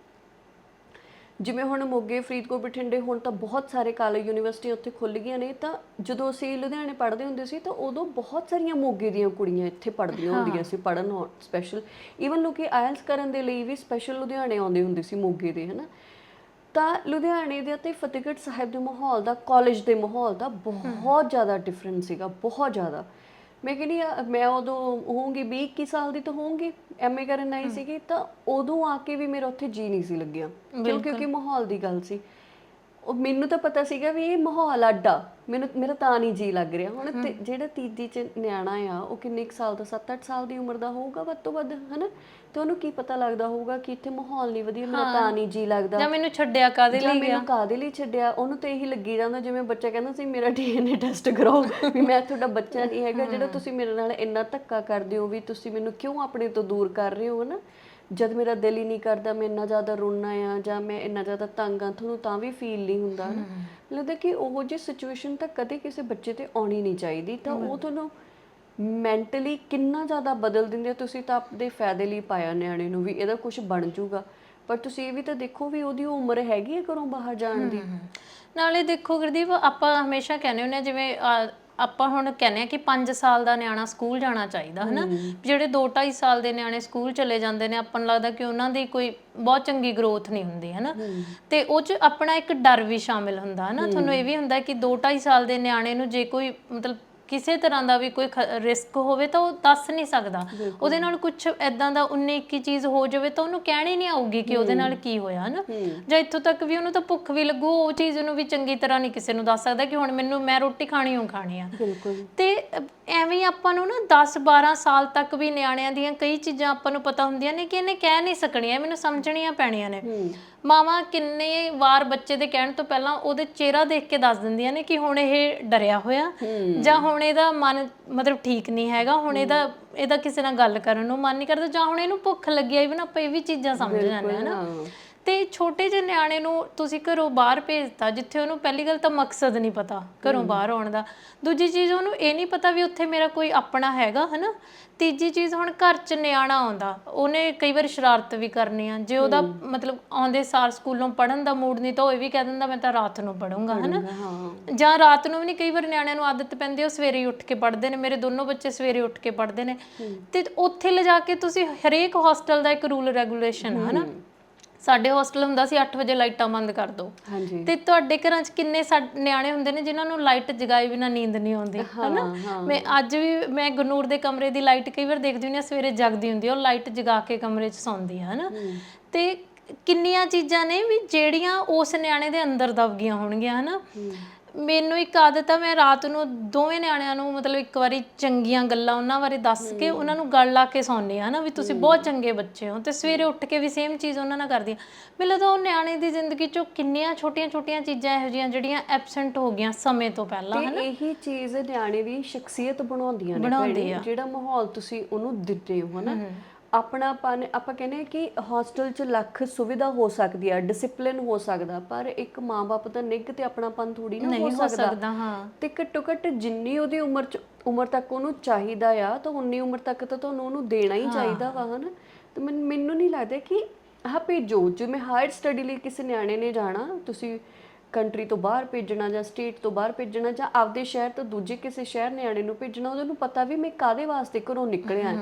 ਜਿਵੇਂ ਹੁਣ ਮੋਗੇ ਫਰੀਦਕੋਟ ਬਠਿੰਡੇ ਹੁਣ ਤਾਂ ਬਹੁਤ ਸਾਰੇ ਕਾਲਜ ਯੂਨੀਵਰਸਿਟੀ ਉੱਥੇ ਖੁੱਲ ਗਈਆਂ ਨੇ ਤਾਂ ਜਦੋਂ ਅਸੀਂ ਲੁਧਿਆਣੇ ਪੜ੍ਹਦੇ ਹੁੰਦੇ ਸੀ ਤਾਂ ਉਦੋਂ ਬਹੁਤ ਸਾਰੀਆਂ ਮੋਗੇ ਦੀਆਂ ਕੁੜੀਆਂ ਇੱਥੇ ਪੜ੍ਹਦੀਆਂ ਹੁੰਦੀਆਂ ਸੀ ਪੜ੍ਹਨ ਸਪੈਸ਼ਲ ਈਵਨ ਲੋਕੀ ਆਇਲਸ ਕਰਨ ਦੇ ਲਈ ਵੀ ਸਪੈਸ਼ਲ ਲੁਧਿਆਣੇ ਆਉਂਦੇ ਹੁੰਦੇ ਸੀ ਮੋਗੇ ਦੇ ਹਨਾ? ਤਾਂ ਲੁਧਿਆਣੇ ਦੇ ਅਤੇ ਫਤਿਹਗੜ੍ਹ ਸਾਹਿਬ ਦੇ ਮਾਹੌਲ ਦਾ ਕਾਲਜ ਦੇ ਮਾਹੌਲ ਦਾ ਬਹੁਤ ਜ਼ਿਆਦਾ ਡਿਫਰੈਂਸ ਸੀਗਾ ਬਹੁਤ ਜ਼ਿਆਦਾ। ਮੈਂ ਕਹਿੰਦੀ ਆ ਮੈਂ ਉਦੋਂ ਹੋਊਂਗੀ 20 21 ਸਾਲ ਦੀ ਤਾਂ ਹੋਊਂਗੀ ਐਮਏ ਕਰਨ ਆਈ ਸੀਗੀ ਤਾਂ ਉਦੋਂ ਆ ਕੇ ਵੀ ਮੇਰਾ ਉੱਥੇ ਜੀ ਨਹੀਂ ਸੀ ਲੱਗਿਆ ਕਿਉਂ? ਕਿਉਂਕਿ ਮਾਹੌਲ ਦੀ ਗੱਲ ਸੀ। ਉਹ ਮੈਨੂੰ ਤਾਂ ਪਤਾ ਸੀਗਾ ਵੀ ਇਹ ਮਾਹੌਲ ਅੱਡਾ ਮੈਨੂੰ ਮੇਰਾ ਤਾਂ ਨਹੀਂ ਜੀ ਲੱਗ ਰਿਹਾ। ਹੁਣ ਤੇ ਜਿਹੜਾ ਤੀਜੀ ਚ ਨਿਆਣਾ ਆ ਉਹ ਕਿੰਨੇ ਕੁ ਸਾਲ ਦਾ 7-8 ਸਾਲ ਦੀ ਉਮਰ ਦਾ ਹੋਊਗਾ ਵੱਧ ਤੋਂ ਵੱਧ ਹਨਾ? ਤੇ ਉਹਨੂੰ ਕੀ ਪਤਾ ਲੱਗਦਾ ਹੋਊਗਾ ਕਿ ਇੱਥੇ ਮਾਹੌਲ ਨਹੀਂ ਵਧੀਆ ਮੇਰਾ ਤਾਂ ਨਹੀਂ ਜੀ ਲੱਗਦਾ। ਜਾਂ ਮੈਨੂੰ ਛੱਡਿਆ ਕਾਦੇ ਲਈ ਮੈਨੂੰ ਕਾਦੇ ਲਈ ਛੱਡਿਆ? ਉਹਨੂੰ ਤੇ ਇਹੀ ਲੱਗੀ ਜਾਂਦਾ ਜਿਵੇਂ ਬੱਚਾ ਕਹਿੰਦਾ ਸੀ ਮੇਰਾ ਡੀਐਨਏ ਟੈਸਟ ਕਰਾਓ। ਵੀ ਮੈਂ ਤੁਹਾਡਾ ਬੱਚਾ ਨਹੀਂ ਹੈਗਾ ਜਿਹੜਾ ਤੁਸੀਂ ਮੇਰੇ ਨਾਲ ਇੰਨਾ ਧੱਕਾ ਕਰਦੇ ਹੋ ਵੀ ਤੁਸੀਂ ਮੈਨੂੰ ਕਿਉਂ ਆਪਣੇ ਤੋਂ ਦੂਰ ਕਰ ਰਹੇ ਹੋ ਨਾ ਜਦ ਮੇਰਾ ਦਿਲ ਹੀ ਨਹੀਂ ਕਰਦਾ ਮੈਂ ਇੰਨਾ ਜ਼ਿਆਦਾ ਰੋਣਾ ਆ ਜਾਂ ਮੈਂ ਇੰਨਾ ਜ਼ਿਆਦਾ ਤੰਗ ਆ ਤੁਹਾਨੂੰ ਤਾਂ ਵੀ ਫੀਲ ਨਹੀਂ ਹੁੰਦਾ ਨਾ। ਲੱਗਦਾ ਕਿ ਉਹ ਜਿਹੀ ਸਿਚੁਏਸ਼ਨ ਤਾਂ ਕਦੇ ਕਿਸੇ ਬੱਚੇ ਤੇ ਆਉਣੀ ਨਹੀਂ ਚਾਹੀਦੀ। ਤਾਂ ਉਹ ਤੁਹਾਨੂੰ ਮੈਂਟਲੀ ਕਿੰਨਾ ਜ਼ਿਆਦਾ ਬਦਲ ਦਿੰਦੇ ਆ। ਤੁਸੀਂ ਤਾਂ ਆਪਦੇ ਫਾਇਦੇ ਲਈ ਪਾਇਆ ਨਿਆਣੇ ਨੂੰ ਵੀ ਇਹਦਾ ਕੁਝ ਬਣ ਜਾਊਗਾ। ਪਰ ਤੁਸੀਂ ਇਹ ਵੀ ਤਾਂ ਦੇਖੋ ਵੀ ਉਹਦੀ ਉਮਰ ਹੈਗੀ ਹੈ ਘਰੋਂ ਬਾਹਰ ਜਾਣ ਦੀ। ਨਾਲੇ ਦੇਖੋ ਗੁਰਦੀਪ ਆਪਾਂ ਹਮੇਸ਼ਾ ਕਹਿੰਦੇ ਹੁੰਦੇ ਜਿਵੇਂ ਆਪਾਂ ਹੁਣ ਕਹਿੰਦੇ ਆ ਕਿ 5 ਸਾਲ ਦਾ ਨਿਆਣਾ ਸਕੂਲ ਜਾਣਾ ਚਾਹੀਦਾ ਹਨਾ? ਜਿਹੜੇ 2.5 ਸਾਲ ਦੇ ਨਿਆਣੇ ਸਕੂਲ ਚਲੇ ਜਾਂਦੇ ਨੇ ਆਪਾਂ ਨੂੰ ਲੱਗਦਾ ਕਿ ਉਹਨਾਂ ਦੀ ਕੋਈ ਬਹੁਤ ਚੰਗੀ ਗਰੋਥ ਨਹੀਂ ਹੁੰਦੀ ਹਨਾ? ਤੇ ਉਹ ਚ ਆਪਣਾ ਇੱਕ ਡਰ ਵੀ ਸ਼ਾਮਿਲ ਹੁੰਦਾ ਹਨਾ? ਤੁਹਾਨੂੰ ਇਹ ਵੀ ਹੁੰਦਾ ਕਿ 2.5 ਸਾਲ ਦੇ ਨਿਆਣੇ ਨੂੰ ਜੇ ਕੋਈ ਮਤਲਬ ਕਿਸੇ ਤਰ੍ਹਾਂ ਦਾ ਵੀ ਕੋਈ ਰਿਸਕ ਹੋਵੇ ਤਾਂ ਉਹ ਦੱਸ ਨਹੀਂ ਸਕਦਾ। ਉਹਦੇ ਨਾਲ ਕੁਝ ਐਦਾਂ ਦਾ 19 21 ਚੀਜ਼ ਹੋ ਜਾਵੇ ਤਾਂ ਉਹਨੂੰ ਕਹਿਣੀ ਨਹੀਂ ਆਊਗੀ ਕਿ ਉਹਦੇ ਨਾਲ ਕੀ ਹੋਇਆ ਹਨਾ? ਜਾਂ ਇੱਥੋਂ ਤੱਕ ਵੀ ਉਹਨੂੰ ਤਾਂ ਭੁੱਖ ਵੀ ਲੱਗੂ ਉਹ ਚੀਜ਼ ਨੂੰ ਵੀ ਚੰਗੀ ਤਰ੍ਹਾਂ ਨਹੀਂ ਕਿਸੇ ਨੂੰ ਦੱਸ ਸਕਦਾ ਕਿ ਹੁਣ ਮੈਨੂੰ ਮੈਂ ਰੋਟੀ ਖਾਣੀ ਹੋ ਖਾਣੀ ਆ। ਬਿਲਕੁਲ। ਤੇ ਐਵੇਂ ਹੀ ਆਪਾਂ ਨੂੰ ਨਾ 10 12 ਸਾਲ ਤੱਕ ਵੀ ਨਿਆਣਿਆਂ ਦੀਆਂ ਕਈ ਚੀਜ਼ਾਂ ਆਪਾਂ ਨੂੰ ਪਤਾ ਹੁੰਦੀਆਂ ਨੇ ਕਿ ਇਹਨੇ ਕਹਿ ਨਹੀਂ ਸਕਣੀਆਂ ਮੈਨੂੰ ਸਮਝਣੀਆਂ ਪੈਣੀਆਂ ਨੇ। ਮਾਵਾਂ ਕਿੰਨੇ ਵਾਰ ਬੱਚੇ ਦੇ ਕਹਿਣ ਤੋਂ ਪਹਿਲਾਂ ਉਹਦੇ ਚਿਹਰਾ ਦੇਖ ਕੇ ਦੱਸ ਦਿੰਦੀਆਂ ਨੇ ਕਿ ਹੁਣ ਇਹ ਡਰਿਆ ਹੋਇਆ ਜਾਂ ਹੁਣ ਇਹਦਾ ਮਨ ਮਤਲਬ ਠੀਕ ਨਹੀਂ ਹੈਗਾ ਹੁਣ ਇਹਦਾ ਇਹਦਾ ਕਿਸੇ ਨਾਲ ਗੱਲ ਕਰਨ ਨੂੰ ਮਨ ਨਹੀਂ ਕਰਦਾ ਜਾਂ ਹੁਣ ਇਹਨੂੰ ਭੁੱਖ ਲੱਗੀ ਆ ਇਵਨ ਆਪਾਂ ਇਹ ਵੀ ਚੀਜ਼ਾਂ ਸਮਝ ਜਾਂਦੇ ਹਾਂ ਨਾ। ਤੇ ਛੋਟੇ ਜਿਹੇ ਨਿਆਣੇ ਨੂੰ ਤੁਸੀਂ ਘਰੋਂ ਬਾਹਰ ਭੇਜਤਾ ਜਿੱਥੇ ਉਹਨੂੰ ਪਹਿਲੀ ਗੱਲ ਤਾਂ ਮਕਸਦ ਨਹੀਂ ਪਤਾ ਘਰੋਂ ਬਾਹਰ ਆਉਣ ਦਾ। ਦੂਜੀ ਚੀਜ਼ ਉਹਨੂੰ ਇਹ ਨਹੀਂ ਪਤਾ ਵੀ ਉੱਥੇ ਮੇਰਾ ਕੋਈ ਆਪਣਾ ਹੈਗਾ ਹਨਾ? ਤੀਜੀ ਚੀਜ਼ ਹੁਣ ਘਰ 'ਚ ਨਿਆਣਾ ਆਉਂਦਾ ਉਹਨੇ ਕਈ ਵਾਰ ਸ਼ਰਾਰਤ ਵੀ ਕਰਨੀ ਆ। ਜੇ ਉਹਦਾ ਮਤਲਬ ਆਉਂਦੇ ਸਾਰ ਸਕੂਲੋਂ ਪੜਨ ਦਾ ਮੂਡ ਨਹੀਂ ਤਾਂ ਉਹ ਇਹ ਵੀ ਕਹਿ ਦਿੰਦਾ ਮੈਂ ਤਾਂ ਰਾਤ ਨੂੰ ਪੜੂੰਗਾ ਹਨਾ? ਜਾਂ ਰਾਤ ਨੂੰ ਵੀ ਨਹੀਂ ਕਈ ਵਾਰ ਨਿਆਣਿਆਂ ਨੂੰ ਆਦਤ ਪੈਂਦੀ ਉਹ ਸਵੇਰੇ ਉੱਠ ਕੇ ਪੜ੍ਹਦੇ ਨੇ। ਮੇਰੇ ਦੋਨੋਂ ਬੱਚੇ ਸਵੇਰੇ ਉੱਠ ਕੇ ਪੜ੍ਹਦੇ ਨੇ। ਤੇ ਉੱਥੇ ਲਿਜਾ ਕੇ ਤੁਸੀਂ ਹਰੇਕ ਹੋਸਟਲ ਦਾ ਇੱਕ ਰੂਲ ਰੈਗੂਲੇਸ਼ਨ ਹੈ ਹਨਾ? ਸਾਡੇ ਹੋਸਟਲ ਹੁੰਦਾ ਸੀ 8 ਵਜੇ ਲਾਈਟਾਂ ਬੰਦ ਕਰ ਦਿਓ ਹਾਂਜੀ। ਤੇ ਤੁਹਾਡੇ ਘਰਾਂ 'ਚ ਕਿੰਨੇ ਸਾ- ਨਿਆਣੇ ਹੁੰਦੇ ਨੇ ਜਿਨ੍ਹਾਂ ਨੂੰ ਲਾਈਟ ਜਗਾਏ ਬਿਨਾ ਨੀਂਦ ਨਹੀਂ ਆਉਂਦੀ ਹਨਾ? ਮੈਂ ਅੱਜ ਵੀ ਮੈਂ ਗਨੂਰ ਦੇ ਕਮਰੇ ਦੀ ਲਾਈਟ ਕਈ ਵਾਰ ਦੇਖਦੀ ਹੁੰਦੀ ਆ ਸਵੇਰੇ ਜਗਦੀ ਹੁੰਦੀ ਆ ਉਹ ਲਾਈਟ ਜਗਾ ਕੇ ਕਮਰੇ 'ਚ ਸੌਂਦੀ ਆ ਹਨਾ? ਤੇ ਕਿੰਨੀਆਂ ਚੀਜ਼ਾਂ ਨੇ ਵੀ ਜਿਹੜੀਆਂ ਉਸ ਨਿਆਣੇ ਦੇ ਅੰਦਰ ਦਬ ਗਈਆਂ ਹੋਣਗੀਆਂ ਹਨਾ? ਮੈਨੂੰ ਇੱਕ ਆਦਤ ਆ ਮੈਂ ਰਾਤ ਨੂੰ ਦੋਵੇਂ ਨਿਆਣਿਆਂ ਨੂੰ ਮਤਲਬ ਇੱਕ ਵਾਰੀ ਚੰਗੀਆਂ ਗੱਲਾਂ ਉਹਨਾਂ ਬਾਰੇ ਦੱਸ ਕੇ ਉਹਨਾਂ ਨੂੰ ਗੱਲ ਲਾ ਕੇ ਸੌਂਦੀ ਆ ਨਾ ਵੀ ਤੁਸੀਂ ਬਹੁਤ ਚੰਗੇ ਬੱਚੇ ਹੋ ਤੇ ਸਵੇਰੇ ਉੱਠ ਕੇ ਵੀ ਸੇਮ ਚੀਜ਼ ਉਹਨਾਂ ਨਾਲ ਕਰਦੀ ਆ ਮੈਨੂੰ ਲੱਗਦਾ ਉਹ ਨਿਆਣੇ ਦੀ ਜ਼ਿੰਦਗੀ ਚੋਂ ਕਿੰਨੀਆਂ ਛੋਟੀਆਂ-ਛੋਟੀਆਂ ਚੀਜ਼ਾਂ ਇਹੋ ਜਿਹੀਆਂ ਜਿਹੜੀਆਂ ਐਬਸੈਂਟ ਹੋ ਗਈਆਂ ਸਮੇਂ ਤੋਂ ਪਹਿਲਾਂ ਤੇ ਇਹੀ ਚੀਜ਼ ਨਿਆਣੇ ਦੀ ਸ਼ਖਸੀਅਤ ਬਣਾਉਂਦੀਆਂ ਨੇ। ਜਿਹੜਾ ਮਾਹੌਲ ਤੁਸੀਂ ਉਹਨੂੰ ਦਿੰਦੇ ਹੋ ਹਨਾ। ਆਪਣਾਪਨ ਆਪਾਂ ਕਹਿੰਦੇ ਆ ਕਿ ਹੌਸਟਲ 'ਚ ਲੱਖ ਸੁਵਿਧਾ ਹੋ ਸਕਦੀ ਆ ਡਿਸਪਲਿਨ ਹੋ ਸਕਦਾ ਪਰ ਇੱਕ ਮਾਂ-ਬਾਪ ਦਾ ਨਿੱਘ ਤੇ ਆਪਣਾਪਨ ਥੋੜੀ ਨਾ ਨਹੀਂ ਹੋ ਹੋ ਸਕਦਾ ਹਾਂ। ਤੇ ਘੱਟੋ ਘੱਟ ਜਿੰਨੀ ਉਹਦੀ ਉਮਰ ਚ ਉਮਰ ਤੱਕ ਉਹਨੂੰ ਚਾਹੀਦਾ ਆ ਤਾਂ ਉਨੀ ਉਮਰ ਤੱਕ ਤਾਂ ਤੁਹਾਨੂੰ ਉਹਨੂੰ ਦੇਣਾ ਹੀ ਚਾਹੀਦਾ ਵਾ ਹਨਾ? ਤੇ ਮੈਨ- ਨਹੀਂ ਲੱਗਦਾ ਕਿ ਆਹ ਭੇਜੋ ਜਿਵੇਂ ਹਾਇਰ ਸਟੱਡੀ ਲਈ ਕਿਸੇ ਨਿਆਣੇ ਨੇ ਜਾਣਾ ਤੁਸੀਂ ਕੰਟਰੀ ਤੋਂ ਬਾਹਰ ਭੇਜਣਾ ਜਾਂ ਸਟੇਟ ਤੋਂ ਬਾਹਰ ਭੇਜਣਾ ਜਾਂ ਆਪਦੇ ਸ਼ਹਿਰ ਤੋਂ ਦੂਜੇ ਕਿਸੇ ਸ਼ਹਿਰ ਨਿਆਣੇ ਨੂੰ ਭੇਜਣਾ ਉਹਨੂੰ ਪਤਾ ਵੀ ਮੈਂ ਕਾਦੇ ਵਾਸਤੇ ਘਰੋਂ ਨਿਕਲਿਆ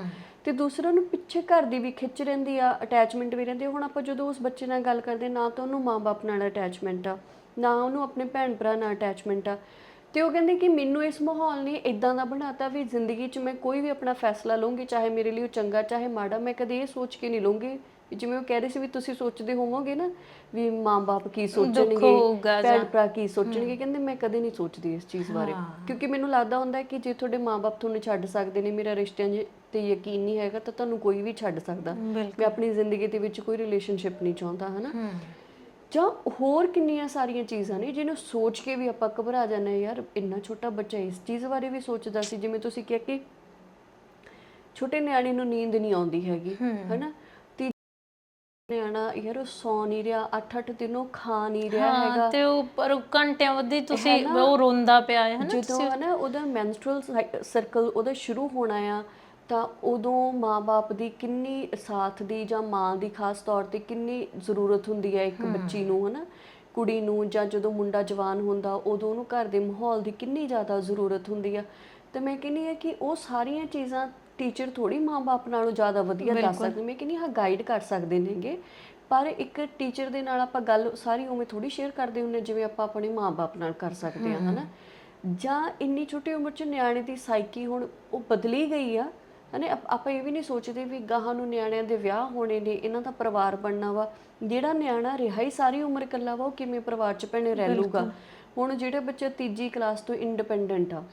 ਤੇ ਦੂਸਰਾ ਨੂੰ ਪਿੱਛੇ ਘਰ ਦੀ ਵੀ ਖਿੱਚ ਰਹਿੰਦੀ ਆ ਅਟੈਚਮੈਂਟ ਵੀ ਰਹਿੰਦੀ। ਹੁਣ ਆਪਾਂ ਜਦੋਂ ਉਸ ਬੱਚੇ ਨਾਲ ਗੱਲ ਕਰਦੇ ਨਾ ਤਾਂ ਉਹਨੂੰ ਮਾਂ-ਬਾਪ ਨਾਲ ਅਟੈਚਮੈਂਟ ਆ ਨਾ ਉਹਨੂੰ ਆਪਣੇ ਭੈਣ ਭਰਾ ਨਾਲ ਅਟੈਚਮੈਂਟ ਆ। ਤੇ ਉਹ ਕਹਿੰਦੇ ਕਿ ਮੈਨੂੰ ਇਸ ਮਾਹੌਲ ਨੇ ਇਦਾਂ ਦਾ ਬਣਾਤਾ ਵੀ ਜ਼ਿੰਦਗੀ 'ਚ ਮੈਂ ਕੋਈ ਵੀ ਆਪਣਾ ਫੈਸਲਾ ਲਵਾਂਗੀ ਚਾਹੇ ਮੇਰੇ ਲਈ ਉਹ ਚੰਗਾ ਚਾਹੇ ਮਾੜਾ ਮੈਂ ਕਦੇ ਇਹ ਸੋਚ ਕੇ ਨਹੀਂ ਲਵਾਂਗੀ ਵੀ ਜਿਵੇਂ ਉਹ ਕਹਿ ਰਹੇ ਸੀ ਵੀ ਤੁਸੀਂ ਸੋਚਦੇ ਹੋਵੋਗੇ ਨਾ ਵੀ ਮਾਂ-ਬਾਪ ਕੀ ਸੋਚਣਗੇ ਹੋਊਗਾ ਭੈਣ ਭਰਾ ਕੀ ਸੋਚਣਗੇ ਕਹਿੰਦੇ ਮੈਂ ਕਦੇ ਨਹੀਂ ਸੋਚਦੀ ਇਸ ਚੀਜ਼ ਬਾਰੇ। ਕਿਉਂਕਿ ਮੈਨੂੰ ਲੱਗਦਾ ਹੁੰਦਾ ਹੈ ਕਿ ਜੇ ਤੁਹਾਡੇ ਮਾਂ-ਬਾਪ ਤੁਹਾਨੂੰ ਛੱਡ ਸਕਦੇ ਨੇ ਮੇਰਾ ਰਿਸ਼ਤਿਆਂ 'ਚ ਤੇ ਯਕੀਨ ਨਹੀਂ ਹੈਗਾ ਤਾਂ ਤੁਹਾਨੂੰ ਕੋਈ ਵੀ ਛੱਡ ਸਕਦਾ। ਬਿਲਕੁਲ। ਮੈਂ ਆਪਣੀ ਜ਼ਿੰਦਗੀ ਦੇ ਵਿੱਚ ਕੋਈ ਰਿਲੇਸ਼ਨਸ਼ਿਪ ਨਹੀਂ ਚਾਹੁੰਦਾ ਹਨਾ? ਜਾਂ ਹੋਰ ਕਿੰਨੀਆਂ ਸਾਰੀਆਂ ਚੀਜ਼ਾਂ ਨੇ ਜਿਹਨੂੰ ਸੋਚ ਕੇ ਵੀ ਆਪਾਂ ਘਬਰਾ ਜਾਂਦੇ ਹਾਂ ਯਾਰ ਇੰਨਾ ਛੋਟਾ ਬੱਚਾ ਇਸ ਚੀਜ਼ ਬਾਰੇ ਵੀ ਸੋਚਦਾ ਸੀ ਜਿਵੇਂ ਤੁਸੀਂ ਕਿਹਾ ਕਿ ਛੋਟੇ ਨਿਆਣੇ ਨੂੰ ਨੀਂਦ ਨਹੀਂ ਆਉਂਦੀ ਹੈਗੀ ਹੈਨਾ? ਨਿਆਣਾ ਯਾਰ ਉਹ ਸੌ ਨਹੀਂ ਰਿਹਾ 8-8 ਦਿਨੋਂ ਖਾ ਨਹੀਂ ਰਿਹਾ ਹਾਂ ਹੈਗਾ। ਤੇ ਉਹ ਪਰ ਘੰਟਿਆਂ ਵੱਧੀ ਤੁਸੀਂ ਉਹ ਰੋਂਦਾ ਪਿਆ ਹੈ ਹਨਾ ਜਦੋਂ ਹਨਾ ਉਹਦਾ ਮੈਂਸਟਰਲ ਸਰਕਲ ਉਹਦਾ ਸ਼ੁਰੂ ਹੋਣਾ ਆ ਤਾਂ ਉਦੋਂ ਮਾਪੇ ਦੀ ਕਿੰਨੀ ਸਾਥ ਦੀ ਜਾਂ ਮਾਂ ਦੀ ਖਾਸ ਤੌਰ ਤੇ ਕਿੰਨੀ ਜ਼ਰੂਰਤ ਹੁੰਦੀ ਹੈ ਇੱਕ ਬੱਚੀ ਨੂੰ ਹਨਾ ਕੁੜੀ ਨੂੰ ਜਾਂ ਜਦੋਂ ਮੁੰਡਾ ਜਵਾਨ ਹੁੰਦਾ ਉਦੋਂ ਉਹਨੂੰ ਘਰ ਦੇ ਮਾਹੌਲ ਦੀ ਕਿੰਨੀ ਜ਼ਿਆਦਾ ਜ਼ਰੂਰਤ ਹੁੰਦੀ ਆ। ਤੇ ਮੈਂ ਕਹਿੰਨੀ ਆ ਕਿ ਉਹ ਸਾਰੀਆਂ ਚੀਜ਼ਾਂ ਟੀਚਰ ਥੋੜੀ ਮਾਪੇ ਨਾਲੋਂ ਜ਼ਿਆਦਾ ਵਧੀਆ ਦੱਸ ਸਕਦੇ ਮੈਂ ਕਹਿੰਨੀ ਹਾਂ ਗਾਈਡ ਕਰ ਸਕਦੇ ਨੇਗੇ ਪਰ ਇੱਕ ਟੀਚਰ ਦੇ ਨਾਲ ਆਪਾਂ ਗੱਲ ਸਾਰੀ ਉਵੇਂ ਥੋੜੀ ਸ਼ੇਅਰ ਕਰਦੇ ਹੁੰਦੇ ਜਿਵੇਂ ਆਪਾਂ ਆਪਣੇ ਮਾਪੇ ਨਾਲ ਕਰ ਸਕਦੇ ਹਾਂ ਹਨਾ। ਜਾਂ ਇੰਨੀ ਛੋਟੀ ਉਮਰ 'ਚ ਨਿਆਣੇ ਦੀ ਸਾਈਕੀ ਹੁਣ ਉਹ ਬਦਲੀ ਗਈ ਆ ਹਨੇ। ਆਪਾਂ ਇਹ ਵੀ ਨਹੀਂ ਸੋਚਦੇ ਵੀ ਗਾਹਾਂ ਨੂੰ ਨਿਆਣਿਆਂ ਦੇ ਵਿਆਹ ਹੋਣੇ ਨੇ ਇਹਨਾਂ ਦਾ ਪਰਿਵਾਰ ਬਣਨਾ ਵਾ। ਜਿਹੜਾ ਨਿਆਣਾ ਰਿਹਾ ਹੀ ਸਾਰੀ ਉਮਰ ਇਕੱਲਾ ਵਾ ਉਹ ਕਿਵੇਂ ਪਰਿਵਾਰ 'ਚ ਭੈਣੇ ਰਹਿ ਲੂਗਾ ਹੁਣ ਜਿਹੜੇ ਬੱਚਾ ਤੀਜੀ ਕਲਾਸ ਤੋਂ ਇੰਡੀਪੈਂਡੈਂਟ ਆ